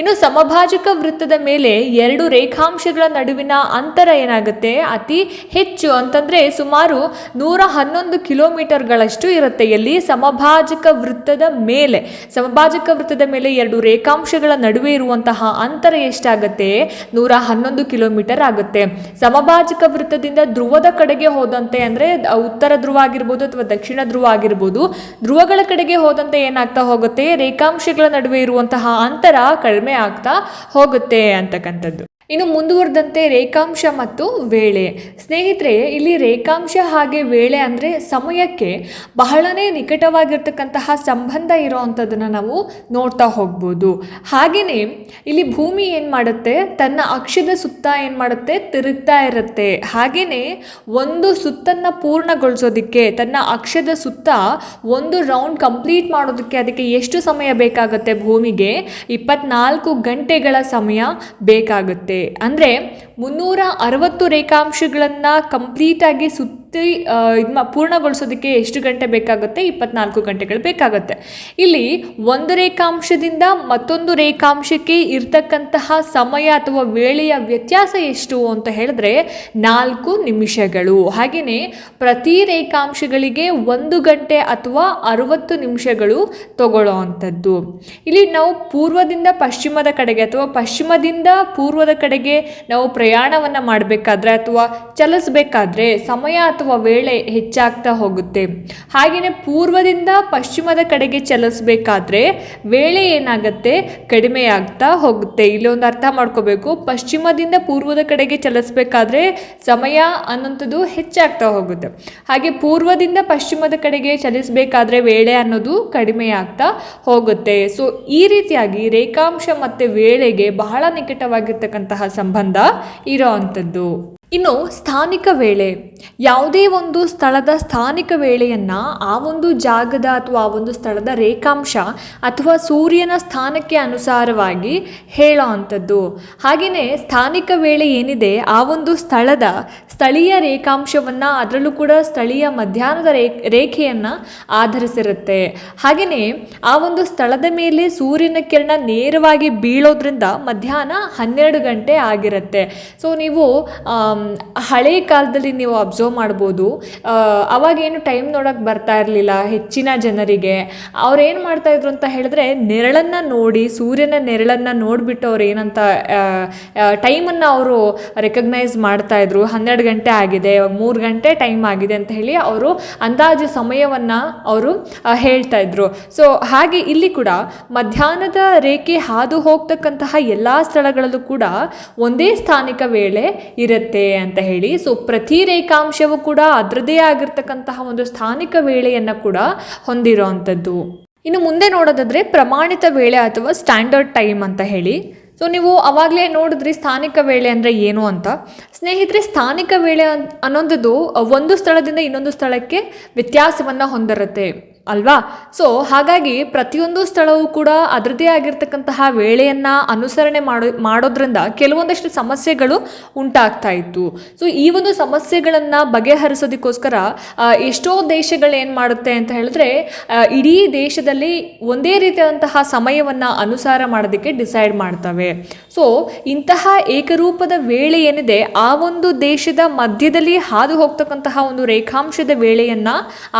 ಇನ್ನು ಸಮಭಾಜಕ ವೃತ್ತದ ಮೇಲೆ ಎರಡು ರೇಖಾಂಶಗಳ ನಡುವಿನ ಅಂತರ ಏನಾಗುತ್ತೆ? ಅತಿ ಹೆಚ್ಚು ಅಂತಂದ್ರೆ ಸುಮಾರು ನೂರ ಹನ್ನೊಂದು ಕಿಲೋಮೀಟರ್ಗಳಷ್ಟು ಇರುತ್ತೆ. ಎಲ್ಲಿ ಸಮಭಾಜಕ ವೃತ್ತದ ಮೇಲೆ, ಸಮಭಾಜಕ ವೃತ್ತದ ಮೇಲೆ ಎರಡು ರೇಖಾಂಶಗಳ ನಡುವೆ ಇರುವಂತಹ ಅಂತರ ಎಷ್ಟಾಗುತ್ತೆ? ನೂರ ಹನ್ನೊಂದು ಕಿಲೋಮೀಟರ್ ಆಗುತ್ತೆ. ಸಮಭಾಜಕ ವೃತ್ತದಿಂದ ಧ್ರುವದ ಕಡೆಗೆ ಹೋದಂತೆ ಅಂದ್ರೆ ಉತ್ತರ ಧ್ರುವ ಆಗಿರ್ಬೋದು ಅಥವಾ ದಕ್ಷಿಣ ಧ್ರುವ ಆಗಿರ್ಬೋದು, ಧ್ರುವಗಳ ಕಡೆಗೆ ಹೋದಂತೆ ಏನಾಗ್ತಾ ಹೋಗುತ್ತೆ? ರೇಖಾಂಶಗಳ ನಡುವೆ ಇರುವಂತಹ ಅಂತರ ಕಡಿಮೆ ಆಗ್ತಾ ಹೋಗುತ್ತೆ ಅಂತಕ್ಕಂಥದ್ದು. ಇನ್ನು ಮುಂದುವರೆದಂತೆ ರೇಖಾಂಶ ಮತ್ತು ವೇಳೆ. ಸ್ನೇಹಿತರೆ, ಇಲ್ಲಿ ರೇಖಾಂಶ ಹಾಗೆ ವೇಳೆ ಅಂದರೆ ಸಮಯಕ್ಕೆ ಬಹಳನೇ ನಿಕಟವಾಗಿರ್ತಕ್ಕಂತಹ ಸಂಬಂಧ ಇರೋವಂಥದ್ದನ್ನು ನಾವು ನೋಡ್ತಾ ಹೋಗ್ಬೋದು. ಹಾಗೆಯೇ ಇಲ್ಲಿ ಭೂಮಿ ಏನು ಮಾಡುತ್ತೆ? ತನ್ನ ಅಕ್ಷದ ಸುತ್ತ ಏನು ಮಾಡುತ್ತೆ? ತಿರುಗ್ತಾ ಇರುತ್ತೆ. ಹಾಗೆಯೇ ಒಂದು ಸುತ್ತನ್ನು ಪೂರ್ಣಗೊಳಿಸೋದಕ್ಕೆ, ತನ್ನ ಅಕ್ಷದ ಸುತ್ತ ಒಂದು ರೌಂಡ್ ಕಂಪ್ಲೀಟ್ ಮಾಡೋದಕ್ಕೆ ಅದಕ್ಕೆ ಎಷ್ಟು ಸಮಯ ಬೇಕಾಗುತ್ತೆ ಭೂಮಿಗೆ? ಇಪ್ಪತ್ನಾಲ್ಕು ಗಂಟೆಗಳ ಸಮಯ ಬೇಕಾಗುತ್ತೆ. ಅಂದರೆ ಮುನ್ನೂರ ಅರವತ್ತು ರೇಖಾಂಶಗಳನ್ನು ಕಂಪ್ಲೀಟಾಗಿ ಸುತ್ತಿ ಇದು ಪೂರ್ಣಗೊಳಿಸೋದಕ್ಕೆ ಎಷ್ಟು ಗಂಟೆ ಬೇಕಾಗುತ್ತೆ? ಇಪ್ಪತ್ನಾಲ್ಕು ಗಂಟೆಗಳು ಬೇಕಾಗುತ್ತೆ. ಇಲ್ಲಿ ಒಂದು ರೇಖಾಂಶದಿಂದ ಮತ್ತೊಂದು ರೇಖಾಂಶಕ್ಕೆ ಇರ್ತಕ್ಕಂತಹ ಸಮಯ ಅಥವಾ ವೇಳೆಯ ವ್ಯತ್ಯಾಸ ಎಷ್ಟು ಅಂತ ಹೇಳಿದ್ರೆ ನಾಲ್ಕು ನಿಮಿಷಗಳು. ಹಾಗೆಯೇ ಪ್ರತಿ ರೇಖಾಂಶಗಳಿಗೆ ಒಂದು ಗಂಟೆ ಅಥವಾ ಅರವತ್ತು ನಿಮಿಷಗಳು ತಗೊಳ್ಳೋ ಅಂಥದ್ದು ಇಲ್ಲಿ ನಾವು ಪೂರ್ವದಿಂದ ಪಶ್ಚಿಮದ ಕಡೆಗೆ ಅಥವಾ ಪಶ್ಚಿಮದಿಂದ ಪೂರ್ವದ ಕಡೆಗೆ ನಾವು ಪ್ರಯಾಣವನ್ನು ಮಾಡಬೇಕಾದ್ರೆ ಅಥವಾ ಚಲಿಸಬೇಕಾದ್ರೆ ಸಮಯ ಅಥವಾ ವೇಳೆ ಹೆಚ್ಚಾಗ್ತಾ ಹೋಗುತ್ತೆ. ಹಾಗೆಯೇ ಪೂರ್ವದಿಂದ ಪಶ್ಚಿಮದ ಕಡೆಗೆ ಚಲಿಸಬೇಕಾದ್ರೆ ವೇಳೆ ಏನಾಗುತ್ತೆ ಕಡಿಮೆ ಆಗ್ತಾ ಹೋಗುತ್ತೆ. ಇಲ್ಲೊಂದು ಅರ್ಥ ಮಾಡ್ಕೋಬೇಕು. ಪಶ್ಚಿಮದಿಂದ ಪೂರ್ವದ ಕಡೆಗೆ ಚಲಿಸಬೇಕಾದ್ರೆ ಸಮಯ ಅನ್ನೋಂಥದ್ದು ಹೆಚ್ಚಾಗ್ತಾ ಹೋಗುತ್ತೆ. ಹಾಗೆ ಪೂರ್ವದಿಂದ ಪಶ್ಚಿಮದ ಕಡೆಗೆ ಚಲಿಸಬೇಕಾದ್ರೆ ವೇಳೆ ಅನ್ನೋದು ಕಡಿಮೆ ಆಗ್ತಾ ಹೋಗುತ್ತೆ. ಸೊ ಈ ರೀತಿಯಾಗಿ ರೇಖಾಂಶ ಮತ್ತು ವೇಳೆಗೆ ಬಹಳ ನಿಕಟವಾಗಿರ್ತಕ್ಕಂತಹ ಸಂಬಂಧ ಇರೋ ಅಂಥದ್ದು. ಇನ್ನು ಸ್ಥಾನಿಕ ವೇಳೆ, ಯಾವುದೇ ಒಂದು ಸ್ಥಳದ ಸ್ಥಾನಿಕ ವೇಳೆಯನ್ನು ಆ ಒಂದು ಜಾಗದ ಅಥವಾ ಆ ಒಂದು ಸ್ಥಳದ ರೇಖಾಂಶ ಅಥವಾ ಸೂರ್ಯನ ಸ್ಥಾನಕ್ಕೆ ಅನುಸಾರವಾಗಿ ಹೇಳೋ ಅಂಥದ್ದು. ಹಾಗೆಯೇ ಸ್ಥಾನಿಕ ವೇಳೆ ಏನಿದೆ, ಆ ಒಂದು ಸ್ಥಳದ ಸ್ಥಳೀಯ ರೇಖಾಂಶವನ್ನು ಅದರಲ್ಲೂ ಕೂಡ ಸ್ಥಳೀಯ ಮಧ್ಯಾಹ್ನದ ರೇ, ರೇಖೆಯನ್ನು ಆಧರಿಸಿರುತ್ತೆ. ಹಾಗೆಯೇ ಆ ಒಂದು ಸ್ಥಳದ ಮೇಲೆ ಸೂರ್ಯನ ಕಿರಣ ನೇರವಾಗಿ ಬೀಳೋದ್ರಿಂದ ಮಧ್ಯಾಹ್ನ ಹನ್ನೆರಡು ಗಂಟೆ ಆಗಿರುತ್ತೆ. ಸೊ ನೀವು ಹಳೆ ಕಾಲದಲ್ಲಿ ನೀವು ಅಬ್ಸರ್ವ್ ಮಾಡ್ಬೋದು. ಅವಾಗೇನು ಟೈಮ್ ನೋಡೋಕೆ ಬರ್ತಾ ಇರಲಿಲ್ಲ ಹೆಚ್ಚಿನ ಜನರಿಗೆ. ಅವ್ರೇನು ಮಾಡ್ತಾಯಿದ್ರು ಅಂತ ಹೇಳಿದ್ರೆ ನೆರಳನ್ನು ನೋಡಿ, ಸೂರ್ಯನ ನೆರಳನ್ನು ನೋಡಿಬಿಟ್ಟು ಅವ್ರು ಏನಂತ ಟೈಮನ್ನು ಅವರು ರೆಕಗ್ನೈಸ್ ಮಾಡ್ತಾಯಿದ್ರು ಹನ್ನೆರಡು ಗಂಟೆ ಆಗಿದೆ, ಇವಾಗ ಮೂರು ಗಂಟೆ ಟೈಮ್ ಆಗಿದೆ ಅಂತ ಹೇಳಿ ಅವರು ಅಂದಾಜು ಸಮಯವನ್ನು ಅವರು ಹೇಳ್ತಾ ಇದ್ರು. ಸೊ ಹಾಗೆ ಇಲ್ಲಿ ಕೂಡ ಮಧ್ಯಾಹ್ನದ ರೇಖೆ ಹಾದು ಹೋಗ್ತಕ್ಕಂತಹ ಎಲ್ಲ ಸ್ಥಳಗಳಲ್ಲೂ ಕೂಡ ಒಂದೇ ಸ್ಥಾನಿಕ ವೇಳೆ ಇರುತ್ತೆ. ಅಂತ ಹೇಳಿ ಸೊ ಪ್ರತಿ ರೇಖಾಂಶವು ಕೂಡ ಅದರದೇ ಆಗಿರ್ತಕ್ಕಂತಹ ಒಂದು ಸ್ಥಾನಿಕ ವೇಳೆಯನ್ನು ಕೂಡ ಹೊಂದಿರೋ ಅಂಥದ್ದು ಇನ್ನು ಮುಂದೆ ನೋಡೋದಾದ್ರೆ ಪ್ರಮಾಣಿತ ವೇಳೆ ಅಥವಾ ಸ್ಟ್ಯಾಂಡರ್ಡ್ ಟೈಮ್ ಅಂತ ಹೇಳಿ. ಸೊ ನೀವು ಅವಾಗಲೇ ನೋಡಿದ್ರಿ ಸ್ಥಾನಿಕ ವೇಳೆ ಅಂದರೆ ಏನು ಅಂತ. ಸ್ನೇಹಿತರೆ, ಸ್ಥಾನಿಕ ವೇಳೆ ಅನ್ನೋದು ಒಂದು ಸ್ಥಳದಿಂದ ಇನ್ನೊಂದು ಸ್ಥಳಕ್ಕೆ ವ್ಯತ್ಯಾಸವನ್ನು ಹೊಂದಿರುತ್ತೆ. ಅಲ್ವಾ? ಸೊ ಹಾಗಾಗಿ ಪ್ರತಿಯೊಂದು ಸ್ಥಳವೂ ಕೂಡ ಅದರದೇ ಆಗಿರ್ತಕ್ಕಂತಹ ವೇಳೆಯನ್ನು ಅನುಸರಣೆ ಮಾಡೋ, ಮಾಡೋದ್ರಿಂದ ಕೆಲವೊಂದಷ್ಟು ಸಮಸ್ಯೆಗಳು ಉಂಟಾಗ್ತಾ ಇತ್ತು. ಸೊ ಈ ಒಂದು ಸಮಸ್ಯೆಗಳನ್ನು ಬಗೆಹರಿಸೋದಕ್ಕೋಸ್ಕರ ಎಷ್ಟೋ ದೇಶಗಳು ಏನು ಮಾಡುತ್ತೆ ಅಂತ ಹೇಳಿದ್ರೆ ಇಡೀ ದೇಶದಲ್ಲಿ ಒಂದೇ ರೀತಿಯಾದಂತಹ ಸಮಯವನ್ನು ಅನುಸಾರ ಮಾಡೋದಕ್ಕೆ ಡಿಸೈಡ್ ಮಾಡ್ತವೆ. ಸೊ ಇಂತಹ ಏಕರೂಪದ ವೇಳೆ ಏನಿದೆ, ಆ ಒಂದು ದೇಶದ ಮಧ್ಯದಲ್ಲಿ ಹಾದು ಹೋಗ್ತಕ್ಕಂತಹ ಒಂದು ರೇಖಾಂಶದ ವೇಳೆಯನ್ನು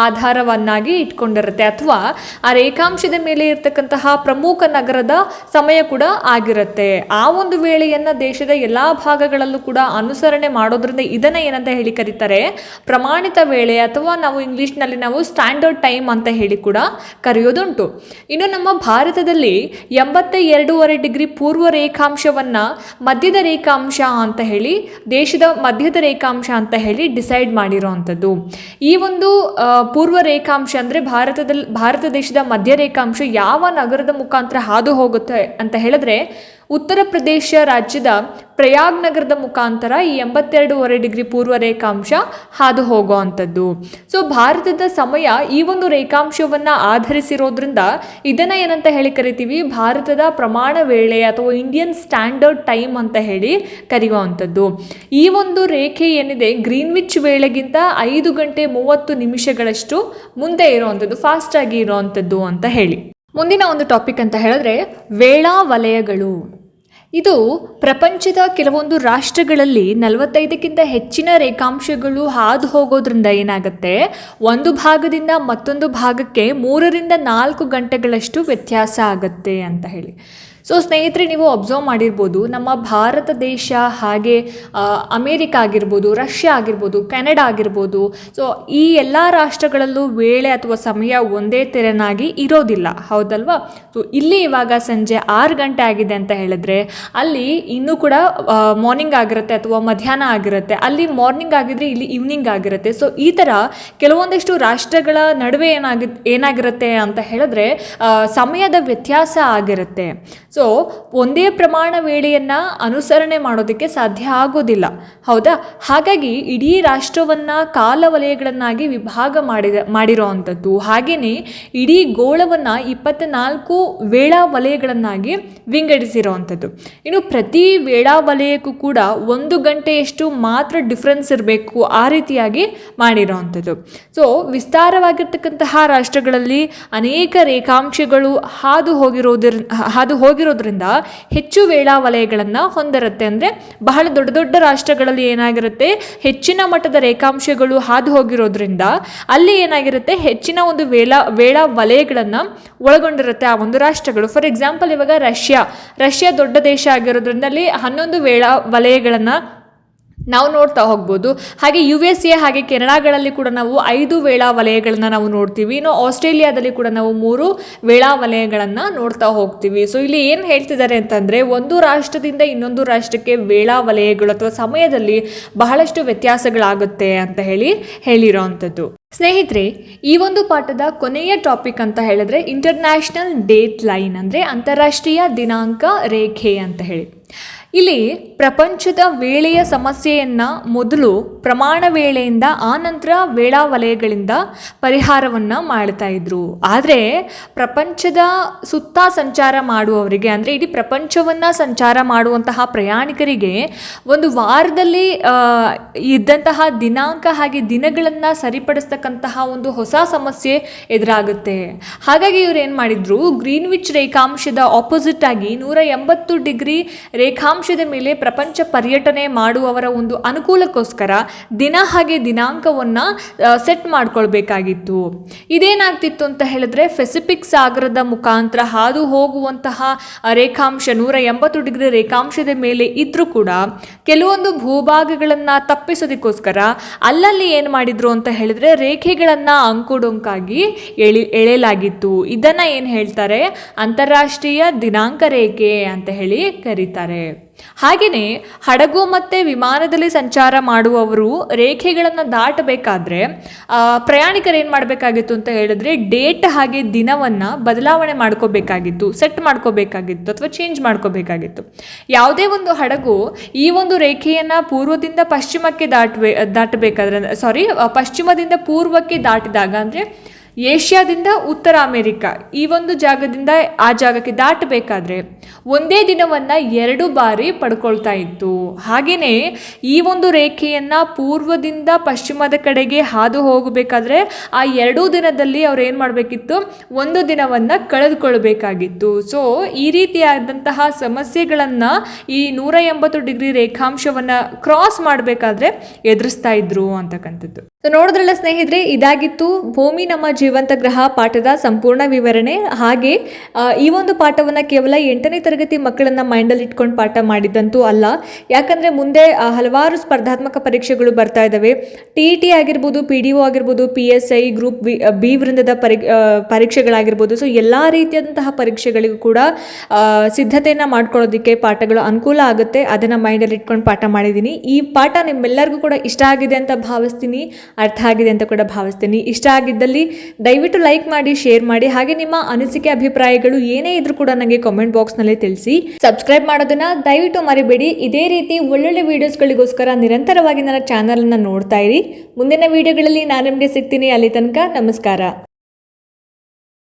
ಆಧಾರವನ್ನಾಗಿ ಇಟ್ಕೊಂಡಿರುತ್ತೆ ಅಥವಾ ಆ ರೇಖಾಂಶದ ಮೇಲೆ ಇರತಕ್ಕಂತಹ ಪ್ರಮುಖ ನಗರದ ಸಮಯ ಕೂಡ ಆಗಿರುತ್ತೆ. ಆ ಒಂದು ವೇಳೆಯನ್ನು ದೇಶದ ಎಲ್ಲ ಭಾಗಗಳಲ್ಲೂ ಕೂಡ ಅನುಸರಣೆ ಮಾಡೋದ್ರಿಂದ ಇದನ್ನ ಏನಂತ ಹೇಳಿ ಕರೀತಾರೆ? ಪ್ರಮಾಣಿತ ವೇಳೆ ಅಥವಾ ನಾವು ಇಂಗ್ಲಿಷ್ನಲ್ಲಿ ನಾವು ಸ್ಟ್ಯಾಂಡರ್ಡ್ ಟೈಮ್ ಅಂತ ಹೇಳಿ ಕೂಡ ಕರೆಯೋದುಂಟು. ಇನ್ನು ನಮ್ಮ ಭಾರತದಲ್ಲಿ ಎಂಬತ್ತ ಎರಡೂವರೆ ಡಿಗ್ರಿ ಪೂರ್ವ ರೇಖಾಂಶವನ್ನ ಮಧ್ಯದ ರೇಖಾಂಶ ಅಂತ ಹೇಳಿ, ದೇಶದ ಮಧ್ಯದ ರೇಖಾಂಶ ಅಂತ ಹೇಳಿ ಡಿಸೈಡ್ ಮಾಡಿರುವಂತದ್ದು ಈ ಒಂದು ಪೂರ್ವ ರೇಖಾಂಶ ಅಂದರೆ ಭಾರತದಲ್ಲಿ ಭಾರತ ದೇಶದ ಮಧ್ಯ ರೇಖಾಂಶ ಯಾವ ನಗರದ ಮುಖಾಂತರ ಹಾದು ಹೋಗುತ್ತೆ ಅಂತ ಹೇಳಿದ್ರೆ ಉತ್ತರ ಪ್ರದೇಶ ರಾಜ್ಯದ ಪ್ರಯಾಗ್ ನಗರದ ಮುಖಾಂತರ ಈ ಎಂಬತ್ತೆರಡೂವರೆ ಡಿಗ್ರಿ ಪೂರ್ವ ರೇಖಾಂಶ ಹಾದು ಹೋಗುವಂಥದ್ದು ಸೊ, ಭಾರತದ ಸಮಯ ಈ ಒಂದು ರೇಖಾಂಶವನ್ನು ಆಧರಿಸಿರೋದ್ರಿಂದ ಇದನ್ನು ಏನಂತ ಹೇಳಿ ಕರಿತೀವಿ? ಭಾರತದ ಪ್ರಮಾಣ ವೇಳೆ ಅಥವಾ ಇಂಡಿಯನ್ ಸ್ಟ್ಯಾಂಡರ್ಡ್ ಟೈಮ್ ಅಂತ ಹೇಳಿ ಕರೆಯುವಂಥದ್ದು. ಈ ಒಂದು ರೇಖೆ ಏನಿದೆ ಗ್ರೀನ್ವಿಚ್ ವೇಳೆಗಿಂತ ಐದು ಗಂಟೆ ಮೂವತ್ತು ನಿಮಿಷಗಳಷ್ಟು ಮುಂದೆ ಇರುವಂಥದ್ದು ಫಾಸ್ಟಾಗಿ ಇರುವಂಥದ್ದು ಅಂತ ಹೇಳಿ. ಮುಂದಿನ ಒಂದು ಟಾಪಿಕ್ ಅಂತ ಹೇಳಿದ್ರೆ ವೇಳಾ ವಲಯಗಳು. ಇದು ಪ್ರಪಂಚದ ಕೆಲವೊಂದು ರಾಷ್ಟ್ರಗಳಲ್ಲಿ ನಲವತ್ತೈದಕ್ಕಿಂತ ಹೆಚ್ಚಿನ ರೇಖಾಂಶಗಳು ಹಾದು ಹೋಗೋದ್ರಿಂದ ಏನಾಗುತ್ತೆ? ಒಂದು ಭಾಗದಿಂದ ಮತ್ತೊಂದು ಭಾಗಕ್ಕೆ ಮೂರರಿಂದ ನಾಲ್ಕು ಗಂಟೆಗಳಷ್ಟು ವ್ಯತ್ಯಾಸ ಆಗುತ್ತೆ ಅಂತ ಹೇಳಿ. ಸೊ ಸ್ನೇಹಿತರೆ, ನೀವು ಅಬ್ಸರ್ವ್ ಮಾಡಿರ್ಬೋದು, ನಮ್ಮ ಭಾರತ ದೇಶ ಹಾಗೆ ಅಮೇರಿಕ ಆಗಿರ್ಬೋದು, ರಷ್ಯಾ ಆಗಿರ್ಬೋದು, ಕೆನಡಾ ಆಗಿರ್ಬೋದು. ಸೊ ಈ ಎಲ್ಲ ರಾಷ್ಟ್ರಗಳಲ್ಲೂ ವೇಳೆ ಅಥವಾ ಸಮಯ ಒಂದೇ ತೆರನಾಗಿ ಇರೋದಿಲ್ಲ. ಹೌದಲ್ವಾ? ಸೊ ಇಲ್ಲಿ ಇವಾಗ ಸಂಜೆ ಆರು ಗಂಟೆ ಆಗಿದೆ ಅಂತ ಹೇಳಿದ್ರೆ, ಅಲ್ಲಿ ಇನ್ನೂ ಕೂಡ ಮಾರ್ನಿಂಗ್ ಆಗಿರುತ್ತೆ ಅಥವಾ ಮಧ್ಯಾಹ್ನ ಆಗಿರುತ್ತೆ. ಅಲ್ಲಿ ಮಾರ್ನಿಂಗ್ ಆಗಿದ್ರೆ ಇಲ್ಲಿ ಈವ್ನಿಂಗ್ ಆಗಿರುತ್ತೆ. ಸೊ ಈ ಥರ ಕೆಲವೊಂದಿಷ್ಟು ರಾಷ್ಟ್ರಗಳ ನಡುವೆ ಏನಾಗಿ, ಏನಾಗಿರುತ್ತೆ ಅಂತ ಹೇಳಿದ್ರೆ ಸಮಯದ ವ್ಯತ್ಯಾಸ ಆಗಿರುತ್ತೆ. ಸೊ ಒಂದೇ ಪ್ರಮಾಣ ವೇಳೆಯನ್ನು ಅನುಸರಣೆ ಮಾಡೋದಕ್ಕೆ ಸಾಧ್ಯ ಆಗೋದಿಲ್ಲ. ಹೌದಾ? ಹಾಗಾಗಿ ಇಡೀ ರಾಷ್ಟ್ರವನ್ನು ಕಾಲವಲಯಗಳನ್ನಾಗಿ ವಿಭಾಗ ಮಾಡಿದ ಮಾಡಿರೋ ಅಂಥದ್ದು ಹಾಗೆಯೇ ಇಡೀ ಗೋಳವನ್ನು ಇಪ್ಪತ್ತ್ನಾಲ್ಕು ವೇಳಾ ವಲಯಗಳನ್ನಾಗಿ ವಿಂಗಡಿಸಿರೋ ಅಂಥದ್ದು ಇನ್ನು ಪ್ರತಿ ವೇಳಾ ವಲಯಕ್ಕೂ ಕೂಡ ಒಂದು ಗಂಟೆಯಷ್ಟು ಮಾತ್ರ ಡಿಫ್ರೆನ್ಸ್ ಇರಬೇಕು ಆ ರೀತಿಯಾಗಿ ಮಾಡಿರೋ ಅಂಥದ್ದು ಸೊ ವಿಸ್ತಾರವಾಗಿರ್ತಕ್ಕಂತಹ ರಾಷ್ಟ್ರಗಳಲ್ಲಿ ಅನೇಕ ರೇಖಾಂಶಗಳು ಹಾದು ಹೋಗಿರೋದ್ರ, ಹಾದು ಹೋಗಿರೋದ್ರಿಂದ ಹೆಚ್ಚು ವೇಳಾ ವಲಯಗಳನ್ನು ಹೊಂದಿರುತ್ತೆ. ಅಂದರೆ ಬಹಳ ದೊಡ್ಡ ದೊಡ್ಡ ರಾಷ್ಟ್ರಗಳಲ್ಲಿ ಏನಾಗಿರುತ್ತೆ, ಹೆಚ್ಚಿನ ಮಟ್ಟದ ರೇಖಾಂಶಗಳು ಹಾದು ಹೋಗಿರೋದ್ರಿಂದ ಅಲ್ಲಿ ಏನಾಗಿರುತ್ತೆ, ಹೆಚ್ಚಿನ ಒಂದು ವೇಳಾ ವೇಳಾ ವಲಯಗಳನ್ನು ಒಳಗೊಂಡಿರುತ್ತೆ ಆ ಒಂದು ರಾಷ್ಟ್ರಗಳು. ಫಾರ್ ಎಕ್ಸಾಂಪಲ್ ಇವಾಗ ರಷ್ಯಾ ರಷ್ಯಾ ದೊಡ್ಡ ದೇಶ ಆಗಿರೋದ್ರಿಂದ ಅಲ್ಲಿ ಹನ್ನೊಂದು ವೇಳಾ ವಲಯಗಳನ್ನು ನಾವು ನೋಡ್ತಾ ಹೋಗ್ಬೋದು. ಹಾಗೆ ಯು ಎಸ್ ಎ ಹಾಗೆ ಕೆನಡಾಗಳಲ್ಲಿ ಕೂಡ ನಾವು ಐದು ವೇಳಾ ವಲಯಗಳನ್ನು ನಾವು ನೋಡ್ತೀವಿ. ಇನ್ನು ಆಸ್ಟ್ರೇಲಿಯಾದಲ್ಲಿ ಕೂಡ ನಾವು ಮೂರು ವೇಳಾ ವಲಯಗಳನ್ನು ನೋಡ್ತಾ ಹೋಗ್ತೀವಿ. ಸೊ ಇಲ್ಲಿ ಏನು ಹೇಳ್ತಿದ್ದಾರೆ ಅಂತಂದರೆ, ಒಂದು ರಾಷ್ಟ್ರದಿಂದ ಇನ್ನೊಂದು ರಾಷ್ಟ್ರಕ್ಕೆ ವೇಳಾ ವಲಯಗಳು ಅಥವಾ ಸಮಯದಲ್ಲಿ ಬಹಳಷ್ಟು ವ್ಯತ್ಯಾಸಗಳಾಗುತ್ತೆ ಅಂತ ಹೇಳಿ ಹೇಳಿರೋ ಸ್ನೇಹಿತರೆ, ಈ ಒಂದು ಪಾಠದ ಕೊನೆಯ ಟಾಪಿಕ್ ಅಂತ ಹೇಳಿದ್ರೆ ಇಂಟರ್ನ್ಯಾಷನಲ್ ಡೇಟ್ ಲೈನ್ ಅಂದರೆ ಅಂತಾರಾಷ್ಟ್ರೀಯ ದಿನಾಂಕ ರೇಖೆ ಅಂತ ಹೇಳಿ. ಇಲ್ಲಿ ಪ್ರಪಂಚದ ವೇಳೆಯ ಸಮಸ್ಯೆಯನ್ನು ಮೊದಲು ಪ್ರಮಾಣ ವೇಳೆಯಿಂದ ಆನಂತರ ವೇಳಾ ವಲಯಗಳಿಂದ ಪರಿಹಾರವನ್ನು ಮಾಡ್ತಾ ಇದ್ರು. ಆದರೆ ಪ್ರಪಂಚದ ಸುತ್ತ ಸಂಚಾರ ಮಾಡುವವರಿಗೆ, ಅಂದರೆ ಇಡೀ ಪ್ರಪಂಚವನ್ನು ಸಂಚಾರ ಮಾಡುವಂತಹ ಪ್ರಯಾಣಿಕರಿಗೆ ಒಂದು ವಾರದಲ್ಲಿ ಇದ್ದಂತಹ ದಿನಾಂಕ ಹಾಗೆ ದಿನಗಳನ್ನು ಸರಿಪಡಿಸ್ತಕ್ಕಂತಹ ಒಂದು ಹೊಸ ಸಮಸ್ಯೆ ಎದುರಾಗುತ್ತೆ. ಹಾಗಾಗಿ ಇವ್ರು ಏನು ಮಾಡಿದ್ರು, ಗ್ರೀನ್ವಿಚ್ ರೇಖಾಂಶದ ಆಪೋಸಿಟ್ ಆಗಿ ನೂರ ಎಂಬತ್ತು ಡಿಗ್ರಿ ರೇಖಾಂಶದ ಮೇಲೆ ಪ್ರಪಂಚ ಪರ್ಯಟನೆ ಮಾಡುವವರ ಒಂದು ಅನುಕೂಲಕ್ಕೋಸ್ಕರ ದಿನ ಹಾಗೆ ದಿನಾಂಕವನ್ನು ಸೆಟ್ ಮಾಡ್ಕೊಳ್ಬೇಕಾಗಿತ್ತು. ಇದೇನಾಗ್ತಿತ್ತು ಅಂತ ಹೇಳಿದ್ರೆ ಫೆಸಿಫಿಕ್ ಸಾಗರದ ಮುಖಾಂತರ ಹಾದು ಹೋಗುವಂತಹ ರೇಖಾಂಶ ನೂರ ಎಂಬತ್ತು ಡಿಗ್ರಿ ರೇಖಾಂಶದ ಮೇಲೆ ಇದ್ದರೂ ಕೂಡ ಕೆಲವೊಂದು ಭೂಭಾಗಗಳನ್ನು ತಪ್ಪಿಸೋದಕ್ಕೋಸ್ಕರ ಅಲ್ಲಲ್ಲಿ ಏನು ಮಾಡಿದ್ರು ಅಂತ ಹೇಳಿದ್ರೆ ರೇಖೆಗಳನ್ನು ಅಂಕುಡೊಂಕಾಗಿ ಎಳಿ, ಎಳೆಯಲಾಗಿತ್ತು. ಇದನ್ನು ಏನು ಹೇಳ್ತಾರೆ? ಅಂತಾರಾಷ್ಟ್ರೀಯ ದಿನಾಂಕ ರೇಖೆ ಅಂತ ಹೇಳಿ ಕರೀತಾರೆ. ಹಾಗೆಯೇ ಹಡಗು ಮತ್ತು ವಿಮಾನದಲ್ಲಿ ಸಂಚಾರ ಮಾಡುವವರು ರೇಖೆಗಳನ್ನು ದಾಟಬೇಕಾದ್ರೆ ಪ್ರಯಾಣಿಕರು ಏನು ಮಾಡಬೇಕಾಗಿತ್ತು ಅಂತ ಹೇಳಿದ್ರೆ ಡೇಟ್ ಹಾಗೆ ದಿನವನ್ನು ಬದಲಾವಣೆ ಮಾಡ್ಕೋಬೇಕಾಗಿತ್ತು, ಸೆಟ್ ಮಾಡ್ಕೋಬೇಕಾಗಿತ್ತು ಅಥವಾ ಚೇಂಜ್ ಮಾಡ್ಕೋಬೇಕಾಗಿತ್ತು. ಯಾವುದೇ ಒಂದು ಹಡಗು ಈ ಒಂದು ರೇಖೆಯನ್ನು ಪೂರ್ವದಿಂದ ಪಶ್ಚಿಮಕ್ಕೆ ದಾಟಬೇ ದಾಟಬೇಕಾದ್ರೆ ಸಾರಿ ಪಶ್ಚಿಮದಿಂದ ಪೂರ್ವಕ್ಕೆ ದಾಟಿದಾಗ ಅಂದರೆ ಏಷ್ಯಾದಿಂದ ಉತ್ತರ ಅಮೆರಿಕ, ಈ ಒಂದು ಜಾಗದಿಂದ ಆ ಜಾಗಕ್ಕೆ ದಾಟಬೇಕಾದ್ರೆ ಒಂದೇ ದಿನವನ್ನು ಎರಡು ಬಾರಿ ಪಡ್ಕೊಳ್ತಾ ಇತ್ತು. ಹಾಗೆಯೇ ಈ ಒಂದು ರೇಖೆಯನ್ನು ಪೂರ್ವದಿಂದ ಪಶ್ಚಿಮದ ಕಡೆಗೆ ಹಾದು ಹೋಗಬೇಕಾದ್ರೆ ಆ ಎರಡೂ ದಿನದಲ್ಲಿ ಅವ್ರು ಏನು ಮಾಡಬೇಕಿತ್ತು? ಒಂದು ದಿನವನ್ನು ಕಳೆದುಕೊಳ್ಬೇಕಾಗಿತ್ತು. ಸೊ ಈ ರೀತಿಯಾದಂತಹ ಸಮಸ್ಯೆಗಳನ್ನು ಈ ನೂರ ಎಂಬತ್ತು ಡಿಗ್ರಿ ರೇಖಾಂಶವನ್ನು ಕ್ರಾಸ್ ಮಾಡಬೇಕಾದ್ರೆ ಎದುರಿಸ್ತಾ ಇದ್ರು ಅಂತಕ್ಕಂಥದ್ದು. ನೋಡಿದ್ರಲ್ಲ ಸ್ನೇಹಿತರೆ, ಇದಾಗಿತ್ತು ಭೂಮಿ ನಮ್ಮ ಜೀವಂತ ಗ್ರಹ ಪಾಠದ ಸಂಪೂರ್ಣ ವಿವರಣೆ. ಹಾಗೆ ಈ ಒಂದು ಪಾಠವನ್ನು ಕೇವಲ ಎಂಟನೇ ತರಗತಿ ಮಕ್ಕಳನ್ನ ಮೈಂಡಲ್ಲಿ ಇಟ್ಕೊಂಡು ಪಾಠ ಮಾಡಿದ್ದಂತೂ ಅಲ್ಲ. ಯಾಕಂದರೆ ಮುಂದೆ ಹಲವಾರು ಸ್ಪರ್ಧಾತ್ಮಕ ಪರೀಕ್ಷೆಗಳು ಬರ್ತಾ ಇದ್ದಾವೆ ಟಿ ಇ ಟಿ ಆಗಿರ್ಬೋದು ಪಿ ಡಿ ಒ ಆಗಿರ್ಬೋದು P S I group B B ವೃಂದದ ಪರಿ ಪರೀಕ್ಷೆಗಳಾಗಿರ್ಬೋದು. ಸೊ ಎಲ್ಲ ರೀತಿಯಾದಂತಹ ಪರೀಕ್ಷೆಗಳಿಗೂ ಕೂಡ ಸಿದ್ಧತೆಯನ್ನು ಮಾಡ್ಕೊಳ್ಳೋದಕ್ಕೆ ಪಾಠಗಳು ಅನುಕೂಲ ಆಗುತ್ತೆ. ಅದನ್ನು ಮೈಂಡಲ್ಲಿ ಇಟ್ಕೊಂಡು ಪಾಠ ಮಾಡಿದ್ದೀನಿ. ಈ ಪಾಠ ನಿಮ್ಮೆಲ್ಲರಿಗೂ ಕೂಡ ಇಷ್ಟ ಆಗಿದೆ ಅಂತ ಭಾವಿಸ್ತೀನಿ. ಅರ್ಥ ಆಗಿದೆ ಅಂತ ಕೂಡ ಭಾವಿಸ್ತೀನಿ. ಇಷ್ಟ ಆಗಿದ್ದಲ್ಲಿ ದಯವಿಟ್ಟು ಲೈಕ್ ಮಾಡಿ, ಶೇರ್ ಮಾಡಿ, ಹಾಗೆ ನಿಮ್ಮ ಅನಿಸಿಕೆ, ಅಭಿಪ್ರಾಯಗಳು ಏನೇ ಇದ್ರೂ ಕೂಡ ನನಗೆ ಕಾಮೆಂಟ್ ಬಾಕ್ಸ್ನಲ್ಲಿ ತಿಳಿಸಿ. ಸಬ್ಸ್ಕ್ರೈಬ್ ಮಾಡೋದನ್ನ ದಯವಿಟ್ಟು ಮರಿಬೇಡಿ. ಇದೇ ರೀತಿ ಒಳ್ಳೊಳ್ಳೆ ವಿಡಿಯೋಸ್ಗಳಿಗೋಸ್ಕರ ನಿರಂತರವಾಗಿ ನನ್ನ ಚಾನಲನ್ನು ನೋಡ್ತಾ ಇರಿ. ಮುಂದಿನ ವಿಡಿಯೋಗಳಲ್ಲಿ ನಾನು ನಿಮಗೆ ಸಿಗ್ತೀನಿ. ಅಲ್ಲಿ ತನಕ ನಮಸ್ಕಾರ.